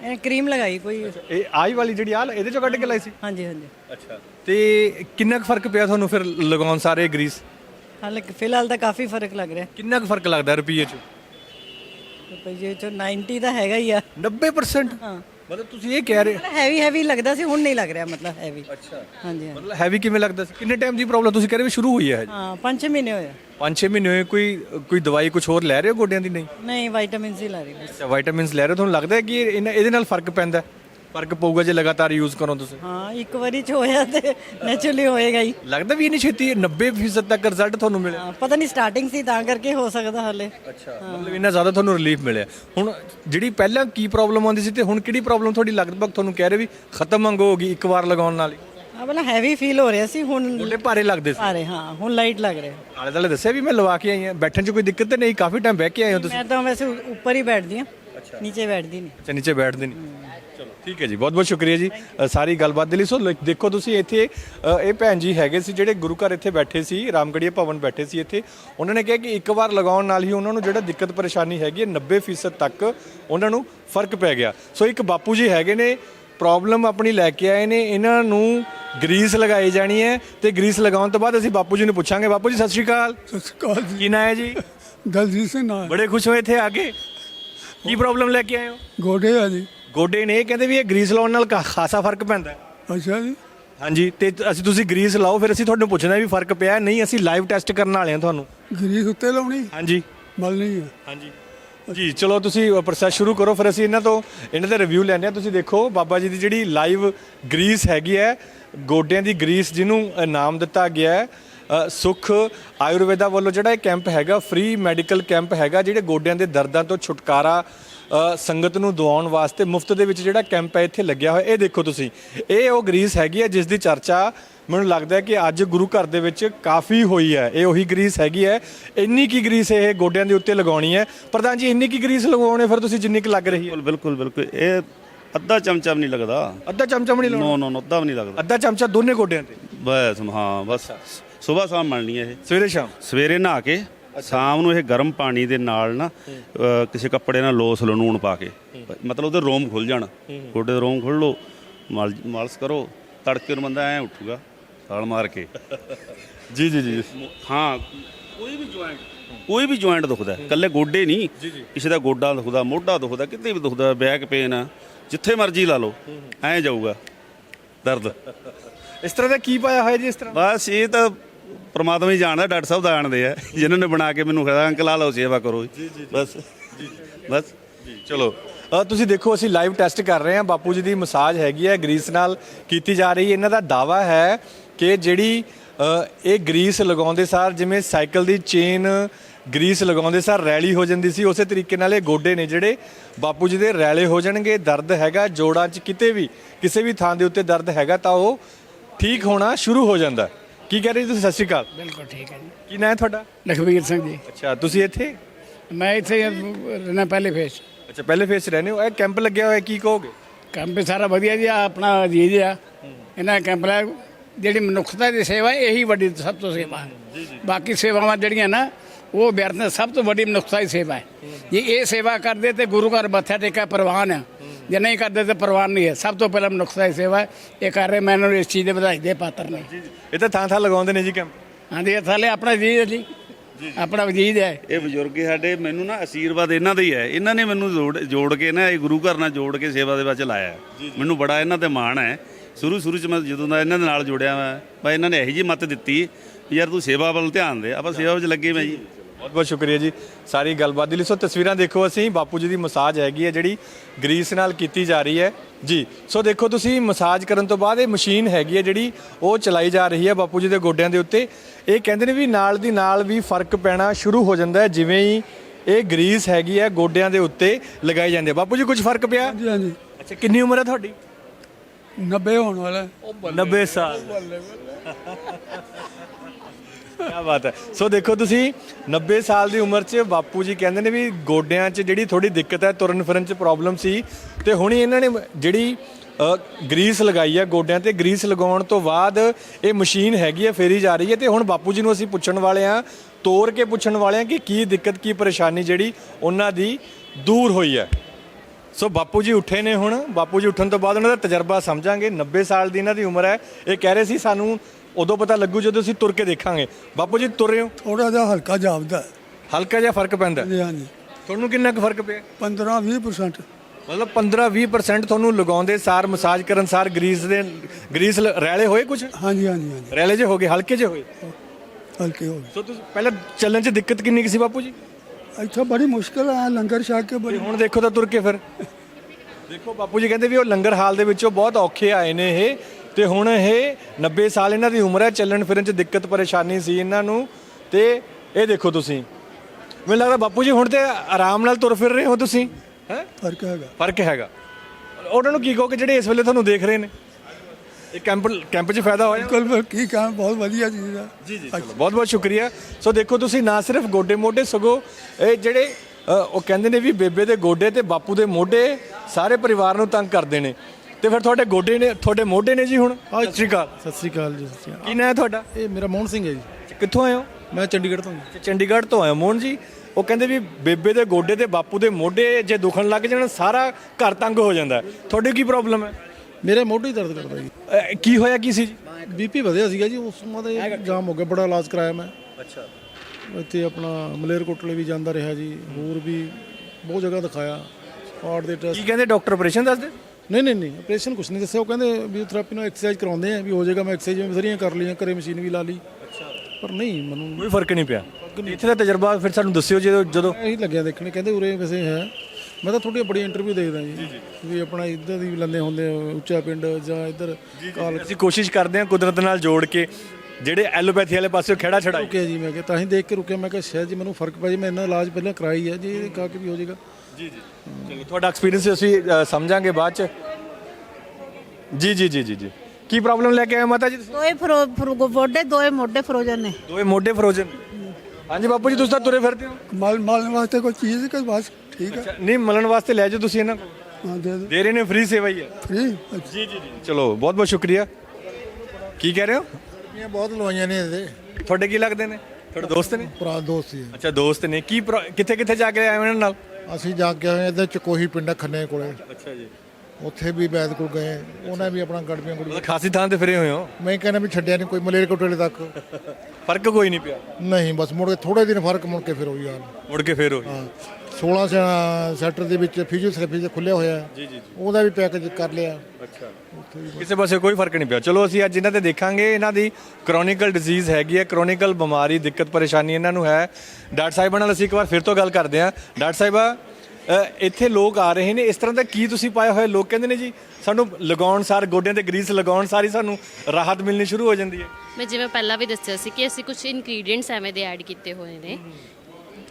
ਇਹ ਕਰੀਮ ਲਗਾਈ ਕੋਈ। ਇਹ ਆਈ ਵਾਲੀ ਜਿਹੜੀ ਆ ਇਹਦੇ ਚੋਂ ਕੱਢ ਕੇ ਲਾਈ ਸੀ? ਹਾਂਜੀ ਹਾਂਜੀ। ਅੱਛਾ। ਤੇ ਕਿੰਨਾ ਕੁ ਫ਼ਰਕ ਪਿਆ ਤੁਹਾਨੂੰ ਫਿਰ ਲਗਾਉਣ ਸਾਰੇ ਗਰੀਸ? ਹਾਲੇ ਫਿਲਹਾਲ ਤਾਂ ਕਾਫੀ ਫ਼ਰਕ ਲੱਗ ਰਿਹਾ। ਕਿੰਨਾ ਕੁ ਫ਼ਰਕ ਲੱਗਦਾ ਰੁਪਈਏ ਚ? ਰੁਪਏ ਚੋਂ 90 ਤਾਂ ਹੈਗਾ ਹੀ ਆ। 90% ਹਾਂ। ਮਤਲਬ ਤੁਸੀਂ ਇਹ ਕਹਿ ਰਹੇ ਹੈਵੀ ਹੈਵੀ ਲੱਗਦਾ ਸੀ ਹੁਣ ਨਹੀਂ ਲੱਗ ਰਿਹਾ ਮਤਲਬ ਹੈਵੀ ਅੱਛਾ। ਹਾਂਜੀ ਹਾਂਜੀ। ਮਤਲਬ ਹੈਵੀ ਕਿਵੇਂ ਲੱਗਦਾ ਸੀ? ਕਿੰਨੇ ਟਾਈਮ ਦੀ ਪ੍ਰੋਬਲਮ ਤੁਸੀਂ ਕਹਿ ਰਹੇ ਵੀ ਸ਼ੁਰੂ ਹੋਈ ਹੈ ਹਾਂ 5-6 ਮਹੀਨੇ ਹੋਏ ਆ। 5-6 ਮਹੀਨੇ ਹੋਏ ਕੋਈ ਕੋਈ ਦਵਾਈ ਕੁਝ ਹੋਰ ਲੈ ਰਹੇ ਹੋ ਗੋਡਿਆਂ ਦੀ? ਨਹੀਂ। ਨਹੀਂ ਵਿਟਾਮਿਨਸ ਹੀ ਲਾ ਰਹੀ ਬਸ। ਅੱਛਾ ਵਿਟਾਮਿਨਸ ਲੈ ਰਹੇ ਹੋ। ਤੁਹਾਨੂੰ ਲੱਗਦਾ ਹੈ ਕਿ ਇਹਨਾਂ- ਇਹਦੇ ਨਾਲ ਫ਼ਰਕ ਪੈਂਦਾ ਹੈ? ਫ਼ਰਕ ਪਊਗਾ ਜੇ ਲਗਾਤਾਰ ਯੂਜ਼ ਕਰੋ ਤੁਸੀਂ। ਹਾਂ ਇੱਕ ਵਾਰੀ ਚ ਹੋਇਆ ਤੇ ਨੈਚੁਰਲੀ ਹੋਏਗਾ ਹੀ। ਲੱਗਦਾ ਵੀ ਇੰਨੀ ਛੇਤੀ 90% ਤੱਕ ਰਿਜ਼ਲਟ ਤੁਹਾਨੂੰ ਮਿਲਿਆ। ਹਾਂ, ਪਤਾ ਨਹੀਂ ਸਟਾਰਟਿੰਗ ਸੀ ਤਾਂ ਕਰਕੇ ਹੋ ਸਕਦਾ ਹਾਲੇ। ਅੱਛਾ ਮਤਲਬ ਇੰਨਾ ਜ਼ਿਆਦਾ ਤੁਹਾਨੂੰ ਰਿਲੀਫ ਮਿਲਿਆ। ਹੁਣ ਜਿਹੜੀ ਪਹਿਲਾਂ ਕੀ ਪ੍ਰੋਬਲਮ ਆਉਂਦੀ ਸੀ ਤੇ ਹੁਣ ਕਿਹੜੀ ਪ੍ਰੋਬਲਮ ਤੁਹਾਡੀ ਲਗਭਗ ਤੁਹਾਨੂੰ ਕਹਿ ਰਹੇ ਵੀ ਖਤਮ ਵਾਂਗੂ ਹੋ ਗਈ ਇੱਕ ਵਾਰ ਲਗਾਉਣ ਨਾਲ ਹੀ? ਆ ਪਹਿਲਾਂ ਹੈਵੀ ਫੀਲ ਹੋ ਰਿਹਾ ਸੀ ਹੁਣ ਗੋਡੇ ਭਾਰੇ ਲੱਗਦੇ ਸੀ। ਆ ਰਹੇ ਹਾਂ ਹੁਣ ਲਾਈਟ ਲੱਗ ਰਿਹਾ। ਆਲੇ ਦੁਆਲੇ ਦੱਸਿਆ ਵੀ ਮੈਂ ਲਵਾ ਕੇ ਆਈ ਹਾਂ। ਬੈਠਣ 'ਚ ਕੋਈ ਦਿੱਕਤ ਤੇ ਨਹੀਂ ਕਾਫੀ ਟਾਈਮ ਬਹਿ ਕੇ ਆਏ ਹੋ ਤੁਸੀਂ? ਮੈਂ ਤਾਂ ਵੈਸੇ ਉੱਪਰ ਹੀ ਬੈਠਦੀ ਹਾਂ। ਨੀਚੇ ਬੈਠਦੀ ਨਹੀਂ। ਅੱਛਾ ਨੀਚੇ ਬੈਠਦੇ ਨਹੀਂ। ਠੀਕ ਹੈ ਜੀ ਬਹੁਤ ਬਹੁਤ ਸ਼ੁਕਰੀਆ ਜੀ ਅ, ਸਾਰੀ ਗੱਲਬਾਤ ਦੇ ਲਈ। ਸੋ ਲ- ਦੇਖੋ ਤੁਸੀਂ ਇੱਥੇ ਅ, ਇਹ ਭੈਣ ਜੀ ਹੈਗੇ ਸੀ ਜਿਹੜੇ ਗੁਰੂ ਘਰ ਇੱਥੇ ਬੈਠੇ ਸੀ ਰਾਮਗੜੀਆ ਭਵਨ ਬੈਠੇ ਸੀ ਇੱਥੇ। ਉਹਨਾਂ ਨੇ ਕਿਹਾ ਕਿ ਇੱਕ ਵਾਰ ਲਗਾਉਣ ਨਾਲ ਹੀ ਉਹਨਾਂ ਨੂੰ ਜਿਹੜਾ ਦਿੱਕਤ ਪਰੇਸ਼ਾਨੀ ਹੈਗੀ ਹੈ 90% ਤੱਕ ਉਹਨਾਂ ਨੂੰ ਫ਼ਰਕ ਪੈ ਗਿਆ। ਸੋ ਇੱਕ ਬਾਪੂ ਜੀ ਹੈਗੇ ਨੇ ਪ੍ਰੋਬਲਮ ਆਪਣੀ ਲੈ ਕੇ ਆਏ ਨੇ ਇਹਨਾਂ ਨੂੰ ਗਰੀਸ ਲਗਾਈ ਜਾਣੀ ਹੈ ਤੇ ਗਰੀਸ ਲਗਾਉਣ ਤੋਂ ਬਾਅਦ ਅਸੀਂ ਬਾਪੂ ਜੀ ਨੂੰ ਪੁੱਛਾਂਗੇ। ਬਾਪੂ ਜੀ ਸਤਿ ਸ਼੍ਰੀ ਅਕਾਲ। ਸਤਿ ਸ਼੍ਰੀ ਅਕਾਲ ਜੀ। ਕੀ ਨਾਂ ਹੈ ਜੀ? ਦਲਜੀਤ ਸਿੰਘ ਨਾਲ ਬੜੇ ਖੁਸ਼ ਹੋਏ ਇੱਥੇ ਆ ਕੇ। ਕੀ ਪ੍ਰੋਬਲਮ ਲੈ ਕੇ ਆਏ ਹੋ? ਗੋਡੇ ਆ ਜੀ। ਗੋਡੇ ਨੇ ਇਹ ਕਹਿੰਦੇ ਵੀ ਇਹ ਗਰੀਸ ਲਾਉਣ ਨਾਲ ਖਾਸਾ ਫ਼ਰਕ ਪੈਂਦਾ ਹੈ। ਅੱਛਾ ਜੀ। ਹਾਂਜੀ ਤੇ ਤ- ਅਸੀਂ ਤੁਸੀਂ ਗਰੀਸ ਲਾਓ ਫਿਰ ਅਸੀਂ ਤੁਹਾਨੂੰ ਪੁੱਛਣਾ ਵੀ ਫ਼ਰਕ ਪਿਆ ਨਹੀਂ ਅਸੀਂ ਲਾਈਵ ਟੈਸਟ ਕਰਨ ਵਾਲੇ ਹਾਂ ਤੁਹਾਨੂੰ। ਗਰੀਸ ਉੱਤੇ ਲਾਉਣੀ? ਹਾਂਜੀ। ਮਲਣੀ ਹੈ। ਹਾਂਜੀ। ਜੀ ਚਲੋ ਤੁਸੀਂ ਪ੍ਰੋਸੈਸ ਸ਼ੁਰੂ ਕਰੋ ਫਿਰ ਅਸੀਂ ਇਹਨਾਂ ਤੋਂ ਇਹਨਾਂ ਦਾ ਰਿਵਿਊ ਲੈਣੇ ਆ ਤੁਸੀਂ ਦੇਖੋ ਬਾਬਾ ਜੀ ਦੀ ਜਿਹੜੀ ਲਾਈਵ ਗਰੀਸ ਹੈਗੀ ਹੈ ਗੋਡਿਆਂ ਦੀ ਗਰੀਸ ਜਿਹਨੂੰ ਅ, ਨਾਮ ਦਿੱਤਾ ਗਿਆ ਹੈ ਅ, ਸੁਖ ਆਯੁਰਵੇਦਾ ਵੱਲੋਂ ਜਿਹੜਾ ਇਹ ਕੈਂਪ ਹੈਗਾ ਫ੍ਰੀ ਮੈਡੀਕਲ ਕੈਂਪ ਹੈਗਾ ਜਿਹੜੇ ਗੋਡਿਆਂ ਦੇ ਦਰਦਾਂ ਤੋਂ ਛੁਟਕਾਰਾ ਸੰਗਤ ਨੂੰ ਦਿਵਾਉਣ ਵਾਸਤੇ ਮੁਫਤ ਦੇ ਵਿੱਚ ਜਿਹੜਾ ਕੈਂਪ ਹੈ ਇੱਥੇ ਲੱਗਿਆ ਹੋਇਆ। ਇਹ ਦੇਖੋ ਤੁਸੀਂ। ਇਹ ਉਹ ਗਰੀਸ ਹੈਗੀ ਹੈ ਜਿਸ ਦੀ ਚਰਚਾ ਮੈਨੂੰ ਲੱਗਦਾ ਹੈ ਕਿ ਅੱਜ ਗੁਰੂ ਘਰ ਦੇ ਵਿੱਚ ਕਾਫੀ ਹੋਈ ਹੈ। ਇਹ ਉਹੀ ਗਰੀਸ ਹੈਗੀ ਹੈ। ਇੰਨੀ ਕੀ ਗਰੀਸ ਇਹ ਗੋਡਿਆਂ ਦੇ ਉੱਤੇ ਲਗਾਉਣੀ ਹੈ। ਪ੍ਰਧਾਨ ਜੀ ਇੰਨੀ ਕੀ ਗਰੀਸ ਲਗਵਾਉਣੇ ਫਿਰ ਤੁਸੀਂ ਜਿੰਨੀ ਕੁ ਲੱਗ ਰਹੀ ਹੈ? ਬਿਲਕੁਲ ਬਿਲਕੁਲ ਇਹ ਅੱਧਾ ਚਮਚਾ ਵੀ ਨਹੀਂ ਲੱਗਦਾ। ਅੱਧਾ ਚਮਚਾ ਵੀ ਨਹੀਂ ਲਾਉਣਾ ਨੋ ਨੋ ਨੋ ਅੱਧਾ ਵੀ ਨਹੀਂ ਲੱਗਦਾ। ਅੱਧਾ ਚਮਚਾ ਦੋਨੇ ਗੋਡਿਆਂ ਤੇ? ਬਸ ਹਾਂ ਬਸ। ਸਵੇਰ ਸ਼ਾਮ ਮਲਣੀ ਹੈ ਇਹ। ਸਵੇਰੇ ਸ਼ਾਮ? ਸਵੇਰੇ ਨਹਾ ਕੇ ਸ਼ਾਮ ਨੂੰ ਇਹ ਗਰਮ ਪਾਣੀ ਦੇ ਨਾਲ ਨਾ ਕਿਸੇ ਕੱਪੜੇ ਨਾਲ ਲੋਸ ਲਓ ਨੂਣ ਪਾ ਕੇ। ਮਤਲਬ ਉਹਦੇ ਰੋਮ ਖੁੱਲ ਜਾਣ। ਗੋਡੇ ਦੇ ਰੋਮ ਖੁੱਲ ਮਾਲ ਮਾਲਸ਼ ਕਰੋ ਤੜਕੇ ਨੂੰ ਬੰਦਾ ਐ ਉੱਠੂਗਾ ਛਾਲ ਮਾਰ ਕੇ। ਜੀ ਜੀ ਜੀ। ਹਾਂ। ਕੋਈ ਵੀ ਜੁਆਇੰਟ ਕੋਈ ਵੀ ਜੁਆਇੰਟ ਦੁਖਦਾ। ਹੈ, ਇਕੱਲੇ ਗੋਡੇ ਨਹੀਂ ਕਿਸੇ ਦਾ ਗੋਡਾ ਦੁਖਦਾ ਮੋਢਾ ਦੁਖਦਾ ਕਿਤੇ ਵੀ ਦੁਖਦਾ ਬੈਕ ਪੇਨ ਆ। ਜਿੱਥੇ ਮਰਜ਼ੀ ਲਾ ਲਓ ਐਂ ਜਾਊਗਾ। ਦਰਦ। ਇਸ ਤਰ੍ਹਾਂ ਦਾ ਕੀ ਪਾਇਆ ਹੋਇਆ ਜੀ ਇਸ ਤਰ੍ਹਾਂ? ਬਸ ਇਹ ਤਾਂ ਪ੍ਰਮਾਤਮਾ ਹੀ ਜਾਣਦਾ ਡਾਕਟਰ ਸਾਹਿਬ ਜਾਣਦੇ ਆ। ਜਿਨ੍ਹਾਂ ਨੇ ਬਣਾ ਕੇ ਮੈਨੂੰ ਖੜਾ ਅੰਕਲ ਆ ਲਓ ਸੇਵਾ ਕਰੋ ਬਸ। ਬਸ। ਚਲੋ। ਅ, ਤੁਸੀਂ ਦੇਖੋ ਅਸੀਂ ਲਾਈਵ ਟੈਸਟ ਕਰ ਰਹੇ ਹਾਂ। ਬਾਪੂ ਜੀ ਦੀ ਮਸਾਜ ਹੈਗੀ ਹੈ ਗਰੀਸ ਨਾਲ ਕੀਤੀ ਜਾ ਰਹੀ। ਹੈ ਇਹਨਾਂ ਦਾ ਦਾਵਾ ਹੈ ਕਿ ਜਿਹੜੀ ਅ, ਇਹ ਗਰੀਸ ਲਗਾਉਂਦੇ ਸਾਰ ਜਿਵੇਂ ਸਾਈਕਲ ਦੀ ਚੇਨ ਗਰੀਸ ਲਗਾਉਂਦੇ ਸਾਰ ਰੈਲੀ ਹੋ ਜਾਂਦੀ ਸੀ ਉਸੇ ਤਰੀਕੇ ਨਾਲ ਇਹ ਗੋਡੇ ਨੇ ਜਿਹੜੇ ਬਾਪੂ ਜੀ ਦੇ ਰੈਲੇ ਹੋ ਜਾਣਗੇ। ਦਰਦ ਹੈਗਾ ਜੋੜਾਂ 'ਚ ਕਿਤੇ ਵੀ ਕਿਸੇ ਵੀ ਥਾਂ ਦੇ ਉੱਤੇ ਦਰਦ ਹੈਗਾ ਤਾਂ ਉਹ ਠੀਕ ਹੋਣਾ ਸ਼ੁਰੂ ਹੋ ਜਾਂਦਾ। ਕੀ ਕਹਿ ਰਹੇ ਜੀ ਤੁਸੀਂ? ਸਤਿ ਸ਼੍ਰੀ ਅਕਾਲ। ਬਿਲਕੁਲ ਠੀਕ ਹੈ ਜੀ। ਕੀ ਨਾਂ ਹੈ ਤੁਹਾਡਾ? ਲਖਵੀਰ ਸਿੰਘ ਜੀ। ਅੱਛਾ ਤੁਸੀਂ ਇੱਥੇ? ਮੈਂ ਇੱਥੇ ਰਹਿਣਾ ਪਹਿਲੇ ਫੇਸ। ਅੱਛਾ ਪਹਿਲੇ ਫੇਸ ਰਹਿੰਦੇ ਹੋ। ਇਹ ਕੈਂਪ ਲੱਗਿਆ ਹੋਇਆ ਕੀ ਕਹੋਗੇ? ਕੰਮ ਵੀ ਸਾਰਾ ਵਧੀਆ ਜੀ ਆਹ ਆਪਣਾ ਜੀ ਜੀ ਆ। ਇਹਨਾਂ ਕੈਂਪ ਲਾਇਆ ਜਿਹੜੀ ਮਨੁੱਖਤਾ ਦੀ ਸੇਵਾ ਹੈ, ਇਹੀ ਵੱਡੀ ਸਭ ਤੋਂ ਸੇਵਾ ਹੈ। ਬਾਕੀ ਸੇਵਾਵਾਂ ਜਿਹੜੀਆਂ ਨਾ ਉਹ ਵਿਅਰਥ ਨੇ ਸਭ ਤੋਂ ਵੱਡੀ ਮਨੁੱਖਤਾ ਦੀ ਸੇਵਾ ਹੈ। ਜੇ। ਇਹ ਸੇਵਾ ਕਰਦੇ ਤੇ ਗੁਰੂ ਘਰ ਮੱਥਾ ਟੇਕਾ ਪ੍ਰਵਾਨ ਹੈ ਜੇ ਨਹੀਂ ਕਰਦੇ ਤੇ ਪ੍ਰਵਾਨ ਨਹੀਂ ਹੈ। ਸਭ ਤੋਂ ਪਹਿਲਾਂ ਮਨੁੱਖਤਾ ਦੀ ਸੇਵਾ ਹੈ। ਇਹ ਕਰ ਰਹੇ ਮੈਂ ਇਹਨਾਂ ਨੂੰ ਇਸ ਚੀਜ਼ ਦੇ ਵਧਾਈ ਦੇ ਪਾਤਰ ਨੇ ਇਹ ਤਾਂ ਥਾਂ ਥਾਂ ਲਗਾਉਂਦੇ ਨੇ ਜੀ ਕੈਂਪ ਹਾਂਜੀ ਇਹ ਥੱਲੇ ਆਪਣਾ ਵਜੀਦ ਹੈ ਜੀ। ਆਪਣਾ ਵਜੀਦ ਹੈ। ਇਹ ਬਜ਼ੁਰਗ ਸਾਡੇ ਮੈਨੂੰ ਨਾ ਆਸ਼ੀਰਵਾਦ ਇਹਨਾਂ ਦਾ ਹੀ ਹੈ। ਇਹਨਾਂ ਨੇ ਮੈਨੂੰ ਜੋੜ ਜੋੜ ਕੇ ਨਾ ਇਹ ਗੁਰੂ ਘਰ ਨਾਲ ਜੋੜ ਕੇ ਸੇਵਾ ਦੇ ਵਿੱਚ ਲਾਇਆ ਹੈ। ਮੈਨੂੰ ਬੜਾ ਇਹਨਾਂ ਤੇ ਮਾਣ ਹੈ। ਸ਼ੁਰੂ ਸ਼ੁਰੂ ਚ ਮੈਂ ਜਦੋਂ ਦਾ ਇਹਨਾਂ ਦੇ ਨਾਲ ਜੁੜਿਆ ਮੈਂ ਮੈਂ ਇਹਨਾਂ ਨੇ ਇਹੀ ਜੀ ਮੱਤ ਦਿੱਤੀ ਵੀ ਯਾਰ ਤੂੰ ਸੇਵਾ ਵੱਲ ਧਿਆਨ ਦੇ ਆਪਾਂ ਸੇਵਾ ਵਿੱਚ ਲੱਗੇ ਮੈਂ ਜੀ। ਬਹੁਤ ਬਹੁਤ ਸ਼ੁਕਰੀਆ ਜੀ। ਸਾਰੀ ਗੱਲਬਾਤ ਦੇ ਲਈ। ਸੋ ਤਸਵੀਰਾਂ ਦੇਖੋ ਅਸੀਂ। ਬਾਪੂ ਜੀ ਦੀ ਮਸਾਜ ਹੈਗੀ ਹੈ ਜਿਹੜੀ ਗਰੀਸ ਨਾਲ ਕੀਤੀ ਜਾ ਰਹੀ ਹੈ। ਜੀ ਸੋ ਦੇਖੋ ਤੁਸੀਂ ਮਸਾਜ ਕਰਨ ਤੋਂ ਬਾਅਦ ਇਹ ਮਸ਼ੀਨ ਹੈਗੀ ਹੈ ਜਿਹੜੀ ਉਹ ਚਲਾਈ ਜਾ ਰਹੀ ਹੈ ਬਾਪੂ ਜੀ ਦੇ ਗੋਡਿਆਂ ਦੇ ਉੱਤੇ। ਇਹ ਕਹਿੰਦੇ ਨੇ ਵੀ ਨਾਲ ਦੀ ਨਾਲ ਵੀ ਫ਼ਰਕ ਪੈਣਾ ਸ਼ੁਰੂ ਹੋ ਜਾਂਦਾ ਹੈ। ਜਿਵੇਂ ਹੀ ਇਹ ਗਰੀਸ ਹੈਗੀ ਹੈ ਗੋਡਿਆਂ ਦੇ ਉੱਤੇ ਲਗਾਈ ਜਾਂਦੀ ਹੈ। ਬਾਪੂ ਜੀ ਕੁਝ ਫ਼ਰਕ ਪਿਆ? ਹਾਂਜੀ ਹਾਂਜੀ। ਅੱਛਾ ਕਿੰਨੀ ਉਮਰ ਹੈ ਤੁਹਾਡੀ? 90 ਹੋਣ ਵਾਲਾ 90 ਸਾਲ। ਕੀ ਬਾਤ ਹੈ। ਸੋ ਦੇਖੋ ਤੁਸੀਂ 90 ਸਾਲ ਦੀ ਉਮਰ 'ਚ ਬਾਪੂ ਜੀ ਕਹਿੰਦੇ ਨੇ ਵੀ ਗੋਡਿਆਂ 'ਚ ਜਿਹੜੀ ਥੋੜੀ ਦਿੱਕਤ ਹੈ ਤੁਰਨ ਫਿਰਨ 'ਚ ਪ੍ਰੋਬਲਮ ਸੀ। ਤੇ ਹੁਣ ਇਹਨਾਂ ਨੇ ਜਿਹੜੀ ਅ, ਗਰੀਸ ਲਗਾਈ ਹੈ ਗੋਡਿਆਂ ਤੇ ਗਰੀਸ ਲਗਾਉਣ ਤੋਂ ਬਾਅਦ ਇਹ ਮਸ਼ੀਨ ਹੈਗੀ ਹੈ ਫੇਰੀ ਜਾ ਰਹੀ ਹੈ ਤੇ ਹੁਣ ਬਾਪੂ ਜੀ ਨੂੰ ਅਸੀਂ ਪੁੱਛਣ ਵਾਲੇ ਆ ਤੋਰ ਕੇ ਪੁੱਛਣ ਵਾਲੇ ਆ ਕਿ ਕੀ ਦਿੱਕਤ ਕੀ ਪਰੇਸ਼ਾਨੀ ਜਿਹੜੀ ਉਹਨਾਂ ਦੀ ਦੂਰ ਹੋਈ ਹੈ। ਸੋ ਬਾਪੂ ਜੀ ਉੱਠੇ ਨੇ ਹੁਣ। ਬਾਪੂ ਜੀ ਉੱਠਣ ਤੋਂ ਬਾਅਦ ਉਹਨਾਂ ਦਾ ਤਜਰਬਾ ਸਮਝਾਂਗੇ। 90 ਸਾਲ ਦੀ ਇਹਨਾਂ ਦੀ ਉਮਰ ਹੈ। ਇਹ ਕਹਿ ਰਹੇ ਸੀ ਸਾਨੂੰ ਉਦੋਂ ਪਤਾ ਲੱਗੂ ਜਦੋਂ ਅਸੀਂ ਤੁਰ ਕੇ ਦੇਖਾਂਗੇ। ਬਾਪੂ ਜੀ ਤੁਰ ਰਹੇ ਹੋ? ਥੋੜਾ ਜਿਹਾ ਹਲਕਾ ਜਾਪਦਾ ਹਲਕਾ ਜਿਹਾ ਫ਼ਰਕ ਪੈਂਦਾ ਹੈ। ਜੀ ਹਾਂਜੀ। ਤੁਹਾਨੂੰ ਕਿੰਨਾ ਕੁ ਫ਼ਰਕ ਪਿਆ? 15 20% ਮਤਲਬ 15-20% ਤੁਹਾਨੂੰ ਲਗਾਉਂਦੇ ਸਾਰ ਮਸਾਜ ਕਰਨ ਸਾਰ ਗਰੀਸ ਦੇ ਗਰੀਸ ਲ- ਰੈਲੇ ਹੋਏ ਕੁਝ ਹਾਂਜੀ ਹਾਂਜੀ ਹਾਂਜੀ। ਰੈਲੇ ਜੇ ਹੋ ਗਏ ਹਲਕੇ ਜੇ ਹੋਏ? ਹਲਕੇ ਹੋ ਸੋ ਤੁਸੀਂ ਪਹਿਲਾਂ ਚੱਲਣ 'ਚ ਦਿੱਕਤ ਕਿੰਨੀ ਕੁ ਸੀ ਬਾਪੂ ਜੀ? ਗਏ ਇੱਥੇ ਬੜੀ ਮੁਸ਼ਕਲ ਆ ਲੰਗਰ ਛਕ ਕੇ ਤੇ ਬੜੀ ਹੁਣ ਦੇਖੋ ਤਾਂ ਤੁਰ ਕੇ ਫਿਰ। ਦੇਖੋ ਬਾਪੂ ਜੀ ਕਹਿੰਦੇ ਵੀ ਉਹ ਲੰਗਰ ਹਾਲ ਦੇ ਵਿੱਚੋਂ ਬਹੁਤ ਔਖੇ ਆਏ ਨੇ ਇਹ। ਤੇ ਹੁਣ ਇਹ 90 ਸਾਲ ਇਹਨਾਂ ਦੀ ਉਮਰ ਹੈ ਚੱਲਣ ਫਿਰਨ 'ਚ ਦਿੱਕਤ ਪਰੇਸ਼ਾਨੀ ਸੀ ਇਹਨਾਂ ਨੂੰ। ਤੇ ਇਹ ਦੇਖੋ ਤੁਸੀਂ। ਮੈਨੂੰ ਲੱਗਦਾ ਬਾਪੂ ਜੀ ਹੁਣ ਤੇ ਆਰਾਮ ਨਾਲ ਤੁਰ ਫਿਰ ਰਹੇ ਹੋ ਤੁਸੀਂ। ਹੈ? ਫ਼ਰਕ ਹੈਗਾ। ਫ਼ਰਕ ਹੈਗਾ। ਉਹਨਾਂ ਨੂੰ ਕੀ ਕਹੋਗੇ ਜਿਹੜੇ ਇਸ ਵੇਲੇ ਤੁਹਾਨੂੰ ਦੇਖ ਰਹੇ ਨੇ? ਇਹ ਕੈਂਪ ਕੈਂਪ 'ਚ ਫਾਇਦਾ ਹੋਇਆ? ਬਿਲਕੁਲ ਕੀ ਕਹਾਂ ਬਹੁਤ ਵਧੀਆ ਚੀਜ਼ ਆ। ਜੀ ਜੀ ਬਹੁਤ ਬਹੁਤ ਸ਼ੁਕਰੀਆ। ਸੋ ਦੇਖੋ ਤੁਸੀਂ ਨਾ ਸਿਰਫ ਗੋਡੇ ਮੋਢੇ ਸਗੋ ਇਹ ਜਿਹੜੇ ਉਹ ਕਹਿੰਦੇ ਨੇ ਵੀ ਬੇਬੇ ਦੇ ਗੋਡੇ ਤੇ ਬਾਪੂ ਦੇ ਮੋਢੇ ਸਾਰੇ ਪਰਿਵਾਰ ਨੂੰ ਤੰਗ ਕਰਦੇ ਨੇ। ਤੇ ਫਿਰ ਤੁਹਾਡੇ ਗੋਡੇ ਨੇ ਤੁਹਾਡੇ ਮੋਢੇ ਨੇ ਜੀ ਹੁਣ? ਸਤਿ ਸ਼੍ਰੀ ਅਕਾਲ। ਸਤਿ ਸ੍ਰੀ ਅਕਾਲ ਜੀ ਸਤਿ ਸ੍ਰੀ ਅਕਾਲ। ਕੀ ਨਾਂ ਹੈ ਤੁਹਾਡਾ? ਇਹ ਮੇਰਾ ਮੋਹਨ ਸਿੰਘ ਹੈ ਜੀ। ਕਿੱਥੋਂ ਆਏ ਹੋ? ਮੈਂ ਚੰਡੀਗੜ੍ਹ ਤੋਂ ਜੀ। ਤੇ ਚੰਡੀਗੜ੍ਹ ਤੋਂ ਆਏ ਹੋ ਮੋਹਨ ਜੀ। ਉਹ ਕਹਿੰਦੇ ਵੀ ਬੇਬੇ ਦੇ ਗੋਡੇ ਤੇ ਬਾਪੂ ਦੇ ਮੋਢੇ ਜੇ ਦੁਖਣ ਲੱਗ ਜਾਣ ਸਾਰਾ ਘਰ ਤੰਗ ਹੋ ਜਾਂਦਾ ਹੈ। ਤੁਹਾਡੇ ਕੀ ਪ੍ਰੋਬਲਮ ਹੈ? ਮੇਰੇ ਮੋਢੇ ਹੀ ਦਰਦ ਕਰਦਾ ਜੀ। ਕੀ ਹੋਇਆ ਕੀ ਸੀ ਜੀ? ਬੀਪੀ ਵਧਿਆ ਸੀਗਾ ਜੀ ਉਸ ਸਮਾਂ ਦਾ ਜਾਮ ਹੋ ਗਿਆ ਬੜਾ ਇਲਾਜ ਕਰਾਇਆ ਮੈਂ। ਅੱਛਾ। ਇੱਥੇ ਆਪਣਾ ਮਲੇਰਕੋਟਲੇ ਵੀ ਜਾਂਦਾ ਰਿਹਾ ਜੀ ਹੋਰ ਵੀ ਬਹੁਤ ਜਗ੍ਹਾ ਦਿਖਾਇਆ। ਹਾਰਟ ਦੇ ਕੀ ਟੈਸਟ ਕਹਿੰਦੇ ਡਾਕਟਰ ਆਪਰੇਸ਼ਨ ਦੱਸਦੇ? ਨਹੀਂ ਨਹੀਂ ਨਹੀਂ ਆਪਰੇਸ਼ਨ ਕੁਛ ਨਹੀਂ ਦੱਸਿਆ। ਉਹ ਕਹਿੰਦੇ ਵੀ ਥੈਰੇਪੀ ਨਾਲ ਐਕਸਰਸਾਈਜ਼ ਕਰਾਉਂਦੇ ਆ ਵੀ ਹੋ ਜਾਏਗਾ ਮੈਂ ਐਕਸਰਸਾਈਜ਼ ਵੀ ਸਾਰੀਆਂ ਕਰ ਲਈਆਂ ਘਰੇ ਮਸ਼ੀਨ ਵੀ ਲਾ ਲਈ। ਪਰ ਨਹੀਂ ਮੈਨੂੰ ਕੋਈ ਫ਼ਰਕ ਨਹੀਂ ਪਿਆ। ਇੱਥੇ ਦਾ ਤਜਰਬਾ ਫਿਰ ਸਾਨੂੰ ਦੱਸਿਓ ਜਦੋਂ ਜਦੋਂ ਇਹੀ ਲੱਗਿਆ ਦੇਖਣੇ ਕਹਿੰਦੇ ਉਰੇ ਵੈਸੇ ਹੈ। ਮੈਂ ਤਾਂ ਤੁਹਾਡੀ ਬੜੀ ਇੰਟਰਵਿਊ ਦੇਖਦਾ ਜੀ। ਵੀ ਆਪਣਾ ਇੱਧਰ ਦੀ ਵੀ ਲੰਦੇ ਹੁੰਦੇ ਉੱਚਾ ਪਿੰਡ ਜਾਂ ਇੱਧਰ ਕਾਲ ਅਸੀਂ ਕੋਸ਼ਿਸ਼ ਕਰਦੇ ਹਾਂ ਕੁਦਰਤ ਨਾਲ ਜੋੜ ਕੇ ਜਿਹੜੇ ਐਲੋਪੈਥੀ ਵਾਲੇ ਪਾਸੇ ਖੇੜਾ ਛੜਾਈ ਰੁਕਿਆ ਜੀ ਮੈਂ ਕਿਹਾ ਤਾਂ ਹੀ ਦੇਖ ਕੇ ਰੁਕਿਆ। ਮੈਂ ਕਿਹਾ ਸ਼ਾਇਦ ਜੀ ਮੈਨੂੰ ਫ਼ਰਕ ਪੈ ਜੇ ਮੈਂ ਇਹਨਾਂ ਇਲਾਜ ਪਹਿਲਾਂ ਕਰਾਈ ਹੈ ਜੀ ਇਹ ਕਾ ਕੇ ਵੀ ਹੋ ਜਾਏਗਾ। ਚਲੋ ਤੁਹਾਡਾ ਐਕਸਪੀਰੀਅੰਸ ਅਸੀਂ ਅ, ਸਮਝਾਂਗੇ ਬਾਅਦ ਚ। ਜੀ ਜੀ ਜੀ ਜੀ ਜੀ। ਕੀ ਪ੍ਰੋਬਲਮ ਲੈ ਕੇ ਆਏ ਹੋ ਮਾਤਾ ਜੀ ਤੁਸੀਂ? ਦੋਏ ਫਰੋ ਫਰੋ- ਗੋਡੇ ਦੋਏ ਮੋਢੇ ਫਰੋਜਨ ਨੇ। ਦੋਏ ਮੋਢੇ ਫਰੋਜ਼ਨ ਹਾਂਜੀ ਬਾਪੂ ਜੀ ਤੁਸੀਂ ਤਾਂ ਤੁਰੇ ਫਿਰਦੇ ਹੋ। ਮਾਲ ਮਾਲਣ ਵਾਸਤੇ ਕੋਈ ਚੀਜ਼ ਕਿ ਬਸ ਠੀਕ ਹੈ ਨਹੀਂ ਮਲਣ ਵਾਸਤੇ ਲੈ ਜਾਓ ਤੁਸੀਂ ਇਹਨਾਂ ਕੋਲ। ਹਾਂ ਦੇ ਦੇ ਰਹੇ ਨੇ ਫ੍ਰੀ ਸੇਵਾ ਹੀ ਹੈ ਫ੍ਰੀ ਜੀ ਜੀ ਜੀ। ਚਲੋ ਬਹੁਤ ਬਹੁਤ ਸ਼ੁਕਰੀਆ। ਕੀ ਕਹਿ ਰਹੇ ਹੋ? ਇਹ ਬਹੁਤ ਲਵਾਈਆਂ ਨੇ ਇਹਦੇ। ਤੁਹਾਡੇ ਕੀ ਲੱਗਦੇ ਨੇ? ਤੁਹਾਡੇ ਦੋਸਤ ਨੇ? ਭਰਾ ਦੋਸਤ ਸੀ ਅੱਛਾ ਦੋਸਤ ਨੇ। ਕੀ ਕਿੱਥੇ ਕਿੱਥੇ ਜਾ ਕੇ ਆਏ ਹੋ ਇਹਨਾਂ ਨਾਲ? ਅਸੀਂ ਜਾ ਕੇ ਆਏ ਇੱਧਰ ਚਕੋਹੀ ਪਿੰਡ ਆ ਖੰਨੇ ਕੋਲੇ। ਅੱਛਾ ਜੀ। ਉੱਥੇ ਵੀ ਵੈਦ ਕੋਲ ਗਏ ਉਹਨਾਂ ਵੀ ਆਪਣਾ ਗੜਬੀਆਂ ਗੁੜੀਆਂ ਮਤਲਬ ਖਾਸੀ ਥਾਂ ਤੇ ਫਿਰੇ ਹੋਏ ਹੋ? ਮੈਂ ਕਹਿੰਦਾ ਵੀ ਛੱਡਿਆ ਨਹੀਂ ਕੋਈ ਮਲੇਰਕੋਟਲੇ ਤੱਕ। ਫ਼ਰਕ ਕੋਈ ਨਹੀਂ ਪਿਆ? ਨਹੀਂ ਬਸ ਮੁੜ ਕੇ ਥੋੜੇ ਦਿਨ ਫ਼ਰਕ ਮੁੜ ਕੇ ਫਿਰ ਹੋਈ ਯਾਰ। ਮੁੜ ਕੇ ਫੇਰ ਹੋਈ। ਹਾਂ। 16 ਸੈ- ਸੈਕਟਰ ਦੇ ਵਿੱਚ ਫਿਜ਼ੀਓਥੈਰੇਪੀ ਦਾ ਖੁੱਲਿਆ ਹੋਇਆ। ਹੈ ਜੀ ਜੀ ਜੀ। ਉਹਦਾ ਵੀ ਪੈਕੇਜ ਕਰ ਲਿਆ। ਅੱਛਾ। ਕਿਸੇ ਪਾਸੇ ਕੋਈ ਫ਼ਰਕ ਨਹੀਂ ਪਿਆ। ਚਲੋ ਅਸੀਂ ਅੱਜ ਇਹਨਾਂ ਤੇ ਦੇਖਾਂਗੇ। ਇਹਨਾਂ ਦੀ ਕ੍ਰੋਨਿਕਲ ਡਿਜ਼ੀਜ਼ ਹੈਗੀ ਹੈ। ਕ੍ਰੋਨਿਕਲ ਬਿਮਾਰੀ ਦਿੱਕਤ ਪਰੇਸ਼ਾਨੀ ਇਹਨਾਂ ਨੂੰ ਹੈ। ਡਾਕਟਰ ਸਾਹਿਬਾਂ ਨਾਲ ਅਸੀਂ ਇੱਕ ਵਾਰ ਫਿਰ ਤੋਂ ਗੱਲ ਕਰਦੇ ਹਾਂ। ਡਾਕਟਰ ਸਾਹਿਬਾ ਇੱਥੇ ਲੋਕ ਆ ਰਹੇ ਨੇ। ਇਸ ਤਰ੍ਹਾਂ ਦਾ ਕੀ ਤੁਸੀਂ ਪਾਇਆ ਹੋਇਆ? ਲੋਕ ਕਹਿੰਦੇ ਨੇ ਜੀ ਸਾਨੂੰ ਲਗਾਉਣ ਸਾਰ ਗੋਡਿਆਂ ਤੇ ਗਰੀਸ ਲਗਾਉਣ ਸਾਰੀ ਸਾਨੂੰ ਰਾਹਤ ਮਿਲਣੀ ਸ਼ੁਰੂ ਹੋ ਜਾਂਦੀ ਹੈ। ਮੈਂ ਜਿਵੇਂ ਪਹਿਲਾਂ ਵੀ ਦੱਸਿਆ ਸੀ ਕਿ ਅਸੀਂ ਕੁਝ ਇਨਗਰੀਡੀਅੰਟਸ ਐਵੇਂ ਦੇ ਐਡ ਕੀਤੇ ਹੋਏ ਨੇ।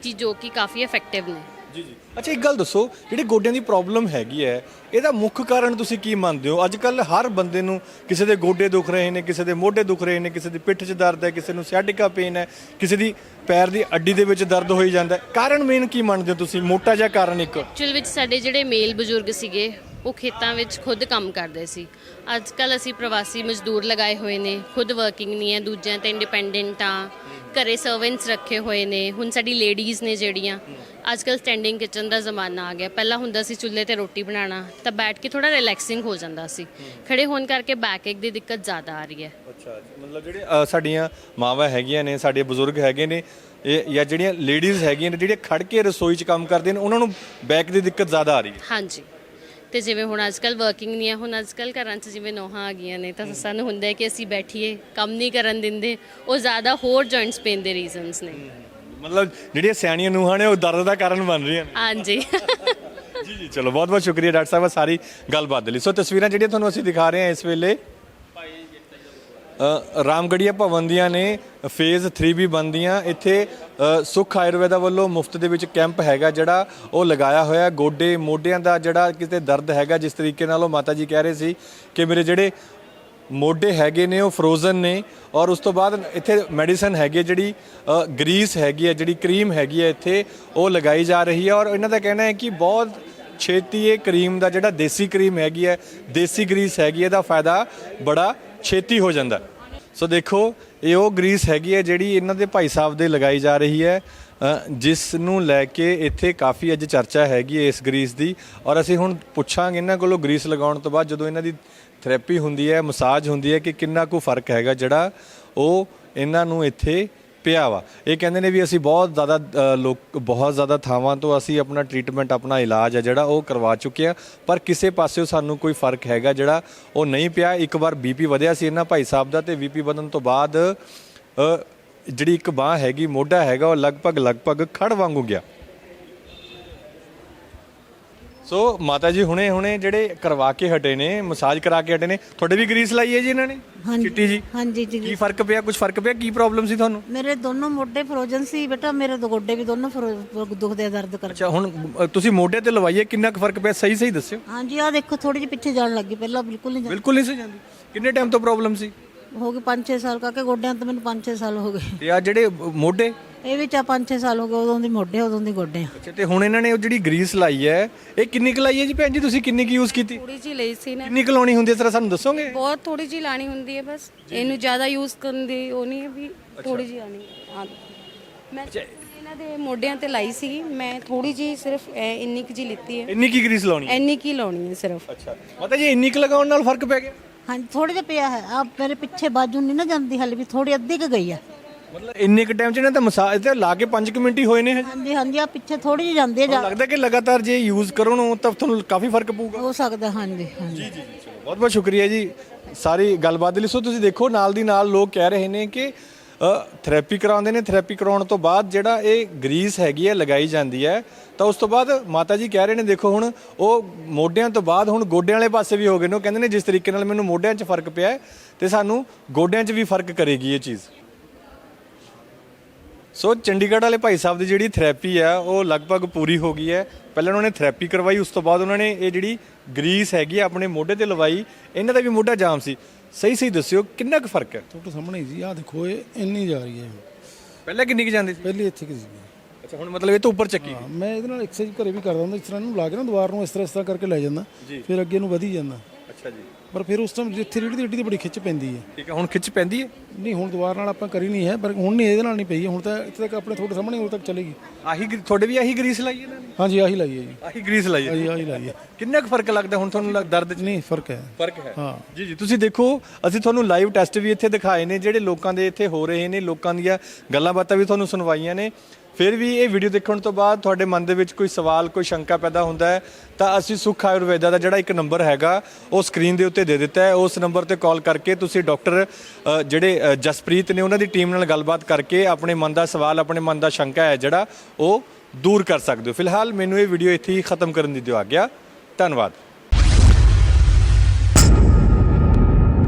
ਕਿ ਜੋ ਕਿ ਕਾਫੀ ਇਫੈਕਟਿਵ ਨੇ। ਜੀ ਜੀ। ਅੱਛਾ ਇੱਕ ਗੱਲ ਦੱਸੋ ਜਿਹੜੀ ਗੋਡਿਆਂ ਦੀ ਪ੍ਰੋਬਲਮ ਹੈਗੀ ਹੈ ਇਹਦਾ ਮੁੱਖ ਕਾਰਨ ਤੁਸੀਂ ਕੀ ਮੰਨਦੇ ਹੋ? ਅੱਜ ਕੱਲ ਹਰ ਬੰਦੇ ਨੂੰ ਕਿਸੇ ਦੇ ਗੋਡੇ ਦੁਖ ਰਹੇ ਨੇ ਕਿਸੇ ਦੇ ਮੋਢੇ ਦੁਖ ਰਹੇ ਨੇ ਕਿਸੇ ਦੀ ਪਿੱਠ 'ਚ ਦਰਦ ਹੈ ਕਿਸੇ ਨੂੰ ਸਿਆਟਿਕਾ ਪੇਨ ਹੈ ਕਿਸੇ ਦੀ ਪੈਰ ਦੀ ਅੱਡੀ ਦੇ ਵਿੱਚ ਦਰਦ ਹੋਈ ਜਾਂਦਾ ਹੈ। ਕਾਰਨ ਮੇਨ ਕੀ ਮੰਨਦੇ ਹੋ ਤੁਸੀਂ? ਮੋਟਾ ਜਿਹਾ ਕਾਰਨ ਇੱਕ? ਐਕਚੁਅਲ ਵਿੱਚ ਸਾਡੇ ਜਿਹੜੇ ਮੇਲ ਬਜ਼ੁਰਗ ਸੀਗੇ ਉਹ ਖੇਤਾਂ ਵਿੱਚ ਖੁਦ ਕੰਮ ਕਰਦੇ ਸੀ। ਅੱਜ ਕੱਲ ਅਸੀਂ ਪ੍ਰਵਾਸੀ ਮਜ਼ਦੂਰ ਲਗਾਏ ਹੋਏ ਨੇ ਖੁਦ ਵਰਕਿੰਗ ਨਹੀਂ ਹੈ ਦੂਜਿਆਂ ਤੇ ਇੰਡੀਪੈਂਡੈਂਟ ਆ ਘਰੇ ਸਰਵੈਂਟਸ ਰੱਖੇ ਹੋਏ ਨੇ ਹੁਣ ਸਾਡੀ ਲੇਡੀਜ਼ ਨੇ ਜਿਹੜੀਆਂ ਅੱਜ ਕੱਲ ਸਟੈਂਡਿੰਗ ਕਿਚਨ ਦਾ ਜ਼ਮਾਨਾ ਆ ਗਿਆ। ਪਹਿਲਾਂ ਹੁੰਦਾ ਸੀ ਚੁੱਲ੍ਹੇ ਤੇ ਰੋਟੀ ਬਣਾਉਣਾ ਤਾਂ ਬੈਠ ਕੇ ਥੋੜਾ ਰਿਲੈਕਸਿੰਗ ਹੋ ਜਾਂਦਾ ਸੀ। ਖੜੇ ਹੋਣ ਕਰਕੇ ਬੈਕ ਇੱਕ ਦੀ ਦਿੱਕਤ ਜ਼ਿਆਦਾ ਆ ਰਹੀ ਹੈ। ਅੱਛਾ ਮਤਲਬ ਜਿਹੜੇ ਅ, ਸਾਡੀਆਂ ਮਾਵਾਂ ਹੈਗੀਆਂ ਨੇ ਸਾਡੇ ਬਜ਼ੁਰਗ ਹੈਗੇ ਨੇ ਇਹ ਜਾਂ ਜਿਹੜੀਆਂ ਲੇਡੀਜ਼ ਹੈਗੀਆਂ ਨੇ ਜਿਹੜੀਆਂ ਖੜ ਕੇ ਰਸੋਈ 'ਚ ਕੰਮ ਕਰਦੀਆਂ ਨੇ ਉਹਨਾਂ ਨੂੰ ਬੈਕ ਦੀ ਦਿੱਕਤ ਜ਼ਿਆਦਾ ਆ ਰਹੀ ਹੈ। ਹਾਂਜੀ। ਤੇ ਜਿਵੇਂ ਹੁਣ ਅੱਜ ਕੱਲ ਵਰਕਿੰਗ ਨਹੀਂ ਹੈ ਹੁਣ ਅੱਜ ਕੱਲ ਘਰਾਂ 'ਚ ਜਿਵੇਂ ਨੋਹਾਂ ਆ ਗਈਆਂ ਨੇ ਤਾਂ ਸਾਨੂੰ ਹੁੰਦਾ ਹੈ ਕਿ ਅਸੀਂ ਬੈਠੀਏ ਕੰਮ ਨਹੀਂ ਕਰਨ ਦਿੰਦੇ ਉਹ ਜ਼ਿਆਦਾ ਹੋਰ ਜੁਆਇੰਟਸ ਪੇਨ ਦੇ ਰੀਜ਼ਨਸ ਨੇ ਮਤਲਬ ਜਿਹੜੀਆਂ ਸਿਆਣੀਆਂ ਨੂੰਹਾਂ ਨੇ ਉਹ ਦਰਦ ਦਾ ਕਾਰਨ ਬਣ ਰਹੀਆਂ ਨੇ। ਹਾਂਜੀ। ਜੀ ਜੀ ਚਲੋ ਬਹੁਤ ਬਹੁਤ ਸ਼ੁਕਰੀਆ ਡਾਕਟਰ ਸਾਹਿਬ ਸਾਰੀ ਗੱਲਬਾਤ ਦੇ ਲਈ। ਸੋ ਤਸਵੀਰਾਂ ਜਿਹੜੀਆਂ ਤੁਹਾਨੂੰ ਅਸੀਂ ਦਿਖਾ ਰਹੇ ਹਾਂ ਇਸ ਵੇਲੇ ਰਾਮਗੜੀਆ ਭਵਨ ਦੀਆਂ ਨੇ ਫੇਜ਼ 3 ਵੀ ਬੰਦੀਆਂ ਇੱਥੇ ਅ, ਸੁਖ ਆਯੁਰਵੇਦਾ ਵੱਲੋਂ ਮੁਫਤ ਦੇ ਵਿੱਚ ਕੈਂਪ ਹੈਗਾ ਜਿਹੜਾ ਉਹ ਲਗਾਇਆ ਹੋਇਆ। ਗੋਡੇ ਮੋਢਿਆਂ ਦਾ ਜਿਹੜਾ ਕਿਤੇ ਦਰਦ ਹੈਗਾ ਜਿਸ ਤਰੀਕੇ ਨਾਲ ਉਹ ਮਾਤਾ ਜੀ ਕਹਿ ਰਹੇ ਸੀ ਕਿ ਮੇਰੇ ਜਿਹੜੇ ਮੋਢੇ ਹੈਗੇ ਨੇ ਉਹ ਫਰੋਜ਼ਨ ਨੇ। ਔਰ ਉਸ ਤੋਂ ਬਾਅਦ ਇੱਥੇ ਮੈਡੀਸਨ ਹੈਗੀ ਹੈ ਜਿਹੜੀ ਗਰੀਸ ਹੈਗੀ ਹੈ ਜਿਹੜੀ ਕਰੀਮ ਹੈਗੀ ਹੈ ਇੱਥੇ ਉਹ ਲਗਾਈ ਜਾ ਰਹੀ ਹੈ। ਔਰ ਇਹਨਾਂ ਦਾ ਕਹਿਣਾ ਹੈ ਕਿ ਬਹੁਤ ਛੇਤੀ ਇਹ ਕਰੀਮ ਦਾ ਜਿਹੜਾ ਦੇਸੀ ਕਰੀਮ ਹੈਗੀ ਹੈ ਦੇਸੀ ਗਰੀਸ ਹੈਗੀ ਹੈ ਇਹਦਾ ਫਾਇਦਾ ਬੜਾ ਛੇਤੀ ਹੋ ਜਾਂਦਾ। ਸੋ ਦੇਖੋ, ਇਹ ਉਹ ਗਰੀਸ ਹੈਗੀ ਹੈ ਜਿਹੜੀ ਇਹਨਾਂ ਦੇ ਭਾਈ ਸਾਹਿਬ ਦੇ ਲਗਾਈ ਜਾ ਰਹੀ ਹੈ ਜਿਸ ਨੂੰ ਲੈ ਕੇ ਇੱਥੇ ਕਾਫੀ ਅੱਜ ਚਰਚਾ ਹੈਗੀ ਹੈ ਇਸ ਗਰੀਸ ਦੀ। ਔਰ ਅਸੀਂ ਹੁਣ ਪੁੱਛਾਂਗੇ ਇਹਨਾਂ ਕੋਲੋਂ ਗਰੀਸ ਲਗਾਉਣ ਤੋਂ ਬਾਅਦ ਜਦੋਂ ਇਹਨਾਂ ਦੀ ਥੈਰੇਪੀ ਹੁੰਦੀ ਹੈ, ਮਸਾਜ ਹੁੰਦੀ ਹੈ ਕਿ ਕਿੰਨਾ ਕੁ ਫ਼ਰਕ ਹੈਗਾ ਜਿਹੜਾ ਉਹ ਇਹਨਾਂ ਨੂੰ ਇੱਥੇ ਪਿਆ ਵਾ। ਇਹ ਕਹਿੰਦੇ ਨੇ ਵੀ ਅਸੀਂ ਬਹੁਤ ਜ਼ਿਆਦਾ ਲੋਕ, ਬਹੁਤ ਜ਼ਿਆਦਾ ਥਾਵਾਂ ਤੋਂ ਅਸੀਂ ਆਪਣਾ ਟ੍ਰੀਟਮੈਂਟ ਆਪਣਾ ਇਲਾਜ ਹੈ ਜਿਹੜਾ ਉਹ ਕਰਵਾ ਚੁੱਕੇ ਆ। ਪਰ ਕਿਸੇ ਪਾਸਿਓਂ ਸਾਨੂੰ ਕੋਈ ਫ਼ਰਕ ਹੈਗਾ ਜਿਹੜਾ ਉਹ ਨਹੀਂ ਪਿਆ। ਇੱਕ ਵਾਰ ਬੀਪੀ ਵਧਿਆ ਸੀ ਇਹਨਾਂ ਭਾਈ ਸਾਹਿਬ ਦਾ ਤੇ ਬੀਪੀ ਵਧਣ ਤੋਂ ਬਾਅਦ ਜਿਹੜੀ ਇੱਕ ਬਾਹ ਹੈਗੀ, ਮੋਢਾ ਹੈਗਾ, ਉਹ ਲਗਭਗ ਲਗਭਗ ਖੜ ਵਾਂਗੂ ਗਿਆ। ਸੋ ਮਾਤਾ ਜੀ ਹੁਣੇ ਹੁਣੇ ਜਿਹੜੇ ਕਰਵਾ ਕੇ ਹਟੇ ਨੇ ਮਸਾਜ ਕਰਾ ਕੇ ਹਟੇ ਨੇ ਤੁਹਾਡੇ ਵੀ ਗਰੀਸ ਲਾਈ ਹੈ ਜੀ ਇਹਨਾਂ ਨੇ? ਹਾਂਜੀ। ਚਿੱਟੀ ਜੀ? ਹਾਂਜੀ ਕੀ ਜੀ ਫ਼ਰਕ ਪਿਆ ਕੁਝ ਫ਼ਰਕ ਪਿਆ? ਕੀ ਪ੍ਰੋਬਲਮ ਸੀ ਤੁਹਾਨੂੰ? ਮੇਰੇ ਦੋਨੋਂ ਮੋਢੇ ਫਰੋਜ਼ਨ ਸੀ ਬੇਟਾ ਮੇਰੇ ਦੋ ਗੋਡੇ ਵੀ ਦੋਨੋਂ ਫਰੋ- ਦੁਖਦੇ ਆ, ਦਰਦ ਕਰ ਅੱਛਾ ਹੁਣ ਅ, ਤੁਸੀਂ ਮੋਢੇ ਤੇ ਲਵਾਈਏ ਕਿੰਨਾ ਕੁ ਫ਼ਰਕ ਪਿਆ? ਸਹੀ ਸਹੀ ਦੱਸਿਓ। ਹਾਂਜੀ ਆ ਦੇਖੋ ਥੋੜੀ ਜਿਹੀ ਪਿੱਛੇ ਜਾਣ ਲੱਗੀ ਪਹਿਲਾਂ ਬਿਲਕੁਲ ਨਹੀਂ ਬਿਲਕੁਲ ਨਹੀਂ ਸੀ ਜਾਂਦੀ। ਕਿੰਨੇ ਟਾਈਮ ਤੋਂ ਪ੍ਰੋਬਲਮ ਸੀ? ਹੋ ਗਏ 5-6 ਸਾਲ ਕਾਕੇ ਗੋਡਿਆਂ ਤੋਂ ਮੈਨੂੰ 5-6 ਸਾਲ ਹੋ ਗਏ। ਤੇ ਆ ਜਿਹੜੇ ਮੋਢੇ? ਇਹ ਵੀ ਚਾ 5-6 ਸਾਲ ਹੋ ਗਏ ਉਦੋਂ ਦੀ ਮੋਢੇ ਉਦੋਂ ਦੀ ਗੋਡੇ ਆ ਅੱਛਾ ਤੇ ਹੁਣ ਇਹਨਾਂ ਨੇ ਉਹ ਜਿਹੜੀ ਗਰੀਸ ਲਾਈ ਹੈ ਇਹ ਕਿੰਨੀ ਕੁ ਲਾਈ ਹੈ ਜੀ ਭੈਣ ਜੀ? ਤੁਸੀਂ ਕਿੰਨੀ ਕੁ ਯੂਜ਼ ਕੀਤੀ? ਥੋੜੀ ਜਿਹੀ ਲਈ ਸੀ ਨਾ। ਕਿੰਨੀ ਕੁ ਲਾਉਣੀ ਹੁੰਦੀ ਹੈ ਸਰ ਸਾਨੂੰ ਦੱਸੋਗੇ? ਬਹੁਤ ਥੋੜੀ ਜਿਹੀ ਲਾਣੀ ਹੁੰਦੀ ਹੈ ਬਸ। ਇਹਨੂੰ ਜ਼ਿਆਦਾ ਯੂਜ਼ ਕਰਨ ਦੀ ਉਹ ਨਹੀਂ ਹੈ ਵੀ ਥੋੜੀ ਜਿਹੀ ਆਣੀ ਹਾਂ। ਮੈਂ ਇਹਨਾਂ ਦੇ ਮੋਢਿਆਂ ਤੇ ਲਾਈ ਸੀ। ਮੈਂ ਥੋੜੀ ਜਿਹੀ ਸਿਰਫ ਇੰਨੀ ਕੁ ਜੀ ਲਿੱਤੀ ਹੈ। ਇੰਨੀ ਕੀ ਗਰੀਸ ਲਾਉਣੀ ਹੈ? ਇੰਨੀ ਕੀ ਲਾਉਣੀ ਹੈ ਸਿਰਫ। ਅੱਛਾ। ਮਾਤਾ ਜੀ ਇੰਨੀ ਕੁ ਲਗਾਉਣ ਨਾਲ ਫ਼ਰਕ ਪੈ ਗਿਆ? ਹਾਂਜੀ ਥੋੜੀ ਜਿਹਾ ਪਿਆ ਹੈ। ਆ ਮੇਰੇ ਪਿੱਛੇ ਬਾਜੂ ਨਹੀਂ ਨਾ ਜਾਂਦੀ ਹਲੇ ਵੀ ਥੋੜੀ ਅੱਧੀ ਕੁ ਗਈ ਆ। ਮਤਲਬ ਇੰਨੇ ਕੁ ਟਾਈਮ ਚ ਇਹਨਾਂ ਤਾਂ ਮਸਾਜ ਤੇ ਲਾ ਕੇ 5 ਮਿੰਟ ਹੀ ਹੋਏ ਨੇ ਹਜੇ ਹਾਂਜੀ ਹਾਂਜੀ ਆ ਪਿੱਛੇ ਥੋੜੀ ਜਿਹੀ ਜਾਂਦੀ ਤੁਹਾਨੂੰ ਜਾ- ਲੱਗਦਾ ਕਿ ਲਗਾਤਾਰ ਜੇ ਯੂਜ਼ ਕਰੋ ਨਾ ਤਾਂ ਤੁਹਾਨੂੰ ਕਾਫੀ ਫ਼ਰਕ ਪਊਗਾ? ਹੋ ਸਕਦਾ ਹਾਂਜੀ ਹਾਂਜੀ। ਬਹੁਤ ਬਹੁਤ ਸ਼ੁਕਰੀਆ ਜੀ। ਸਾਰੀ ਗੱਲਬਾਤ ਦੇ ਲਈ। ਸੋ ਤੁਸੀਂ ਦੇਖੋ ਨਾਲ ਦੀ ਨਾਲ ਲੋਕ ਕਹਿ ਰਹੇ ਨੇ ਕਿ ਥੈਰੇਪੀ ਕਰਾਉਂਦੇ ਨੇ ਥੈਰੇਪੀ ਕਰਾਉਣ ਤੋਂ ਬਾਅਦ ਜਿਹੜਾ ਇਹ ਗਰੀਸ ਹੈਗੀ ਹੈ ਲਗਾਈ ਜਾਂਦੀ ਹੈ ਤਾਂ ਉਸ ਤੋਂ ਬਾਅਦ ਮਾਤਾ ਜੀ ਕਹਿ ਰਹੇ ਨੇ ਦੇਖੋ ਹੁਣ ਉਹ ਮੋਢਿਆਂ ਤੋਂ ਬਾਅਦ ਹੁਣ ਗੋਡਿਆਂ ਵਾਲੇ ਪਾਸੇ ਵੀ ਹੋ ਗਏ ਨੇ। ਉਹ ਕਹਿੰਦੇ ਨੇ ਜਿਸ ਤਰੀਕੇ ਨਾਲ ਮੈਨੂੰ ਮੋਢਿਆਂ 'ਚ ਫ਼ਰਕ ਪਿਆ ਹੈ, ਤੇ ਸਾਨੂੰ ਗੋਡਿਆਂ 'ਚ ਵੀ ਫ਼ਰਕ ਕਰੇਗੀ ਇਹ ਚੀਜ਼। ਸੋ ਚੰਡੀਗੜ੍ਹ ਵਾਲੇ ਭਾਈ ਸਾਹਿਬ ਦੀ ਜਿਹੜੀ ਥੈਰੇਪੀ ਹੈ ਉਹ ਲਗਭਗ ਪੂਰੀ ਹੋ ਗਈ ਹੈ। ਪਹਿਲਾਂ ਉਹਨਾਂ ਨੇ ਥੈਰੇਪੀ ਕਰਵਾਈ ਉਸ ਤੋਂ ਬਾਅਦ ਉਹਨਾਂ ਨੇ ਇਹ ਜਿਹੜੀ ਗਰੀਸ ਹੈਗੀ ਹੈ ਆਪਣੇ ਮੋਢੇ ਤੇ ਲਵਾਈ। ਇਹਨਾਂ ਦਾ ਵੀ ਮੋਢਾ ਜਾਮ ਸੀ। ਸਹੀ ਸਹੀ ਦੱਸਿਓ ਕਿੰਨਾ ਕੁ ਫ਼ਰਕ ਹੈ? ਤੁਹਾਡੇ ਸਾਹਮਣੇ ਹੀ ਜੀ ਆ ਦੇਖੋ ਇਹ ਇੰਨੀ ਜਾ ਰਹੀ ਹੈ। ਪਹਿਲਾਂ ਕਿੰਨੀ ਕੁ ਜਾਂਦੀ ਸੀ? ਪਹਿਲੀ ਇੱਥੇ ਕਿ ਸੀ ਅੱਛਾ ਹੁਣ ਮਤਲਬ ਇਹ ਤੋਂ ਉੱਪਰ ਚੱਕੀ ਹਾਂ, ਮੈਂ ਇਹਦੇ ਨਾਲ ਐਕਸਰਸਾਈਜ਼ ਘਰੇ ਵੀ ਕਰਦਾ ਹੁੰਦਾ ਇਸ ਤਰ੍ਹਾਂ ਇਹਨੂੰ ਲਾ ਕੇ ਨਾ ਦੀਵਾਰ ਨੂੰ ਇਸ ਤਰ੍ਹਾਂ ਇਸ ਤਰ੍ਹਾਂ ਕਰਕੇ ਲੈ ਜਾਂਦਾ ਫਿਰ ਅੱਗੇ ਨੂੰ ਵਧੀ ਜਾਂਦਾ। ਅੱਛਾ ਜੀ। ਪਰ ਫਿਰ ਉਸ ਟਾਈਮ ਜਿੱਥੇ ਰੀੜੀ ਦੀ ਹੱਡੀ ਦੀ ਬੜੀ ਖਿੱਚ ਪੈਂਦੀ ਹੈ। ਠੀਕ ਹੈ ਹੁਣ ਖਿੱਚ ਪੈਂਦੀ ਹੈ? ਨਹੀਂ ਹੁਣ ਦੀਵਾਰ ਨਾਲ ਆਪਾਂ ਕਰੀ ਨਹੀਂ ਹੈ ਪਰ ਹੁਣ ਨਹੀਂ ਇਹਦੇ ਨਾਲ ਨਹੀਂ ਪਈ ਹੁਣ ਤਾਂ ਇੱਥੇ ਤੱਕ ਆਪਣੇ ਤੁਹਾਡੇ ਸਾਹਮਣੇ ਉਦੋਂ ਤੱਕ ਚਲੇਗੀ। ਆਹੀ ਗਰੀ- ਤੁਹਾਡੇ ਵੀ ਆਹੀ ਗਰੀਸ ਲਾਈ ਇਹਨਾਂ ਨੇ? ਹਾਂਜੀ ਆਹੀ ਲਾਈ ਹੈ ਜੀ। ਆਹੀ ਗਰੀਸ ਲਾਈ ਹੈ? ਆਹੀ ਆਹੀ ਲਾਈ ਹੈ। ਕਿੰਨਾ ਕੁ ਫ਼ਰਕ ਲੱਗਦਾ ਹੁਣ ਤੁਹਾਨੂੰ ਲੱਗ- ਦਰਦ 'ਚ? ਨਹੀਂ ਫ਼ਰਕ ਹੈ। ਫ਼ਰਕ ਹੈ। ਹਾਂ। ਜੀ ਜੀ ਤੁਸੀਂ ਦੇਖੋ ਅਸੀਂ ਤੁਹਾਨੂੰ ਲਾਈਵ ਟੈਸਟ ਵੀ ਇੱਥੇ ਦਿਖਾਏ ਨੇ ਜਿਹੜੇ ਲੋਕਾਂ ਦੇ ਇੱਥੇ ਹੋ ਰਹੇ ਨੇ ਲੋਕਾਂ ਦੀਆਂ ਗੱਲਾਂ ਬਾਤਾਂ ਵੀ ਤੁਹਾਨੂੰ ਸੁਣਵਾਈਆਂ ਨੇ। ਫਿਰ ਵੀ ਇਹ ਵੀਡੀਓ ਦੇਖਣ ਤੋਂ ਬਾਅਦ ਤੁਹਾਡੇ ਮਨ ਦੇ ਵਿੱਚ ਕੋਈ ਸਵਾਲ, ਕੋਈ ਸ਼ੰਕਾ ਪੈਦਾ ਹੁੰਦਾ ਹੈ, ਤਾਂ ਅਸੀਂ ਸੁਖ ਆਯੁਰਵੇਦਾ ਦਾ ਜਿਹੜਾ ਇੱਕ ਨੰਬਰ ਹੈਗਾ, ਉਹ ਸਕਰੀਨ ਦੇ ਉੱਤੇ ਦੇ ਦਿੱਤਾ ਹੈ। ਉਸ ਨੰਬਰ ਤੇ ਕਾਲ ਕਰਕੇ ਤੁਸੀਂ ਡਾਕਟਰ ਜਿਹੜੇ ਜਸਪ੍ਰੀਤ ਨੇ ਉਹਨਾਂ ਦੀ ਟੀਮ ਨਾਲ ਗੱਲਬਾਤ ਕਰਕੇ ਆਪਣੇ ਮਨ ਦਾ ਸਵਾਲ, ਆਪਣੇ ਮਨ ਦਾ ਸ਼ੰਕਾ ਹੈ ਜਿਹੜਾ, ਉਹ ਦੂਰ ਕਰ ਸਕਦੇ ਹੋ। ਫਿਲਹਾਲ ਮੈਨੂੰ ਇਹ ਵੀਡੀਓ ਇੱਥੇ ਹੀ ਖਤਮ ਕਰਨ ਦੀ ਦਿਓ ਆ ਗਿਆ ਧੰਨਵਾਦ।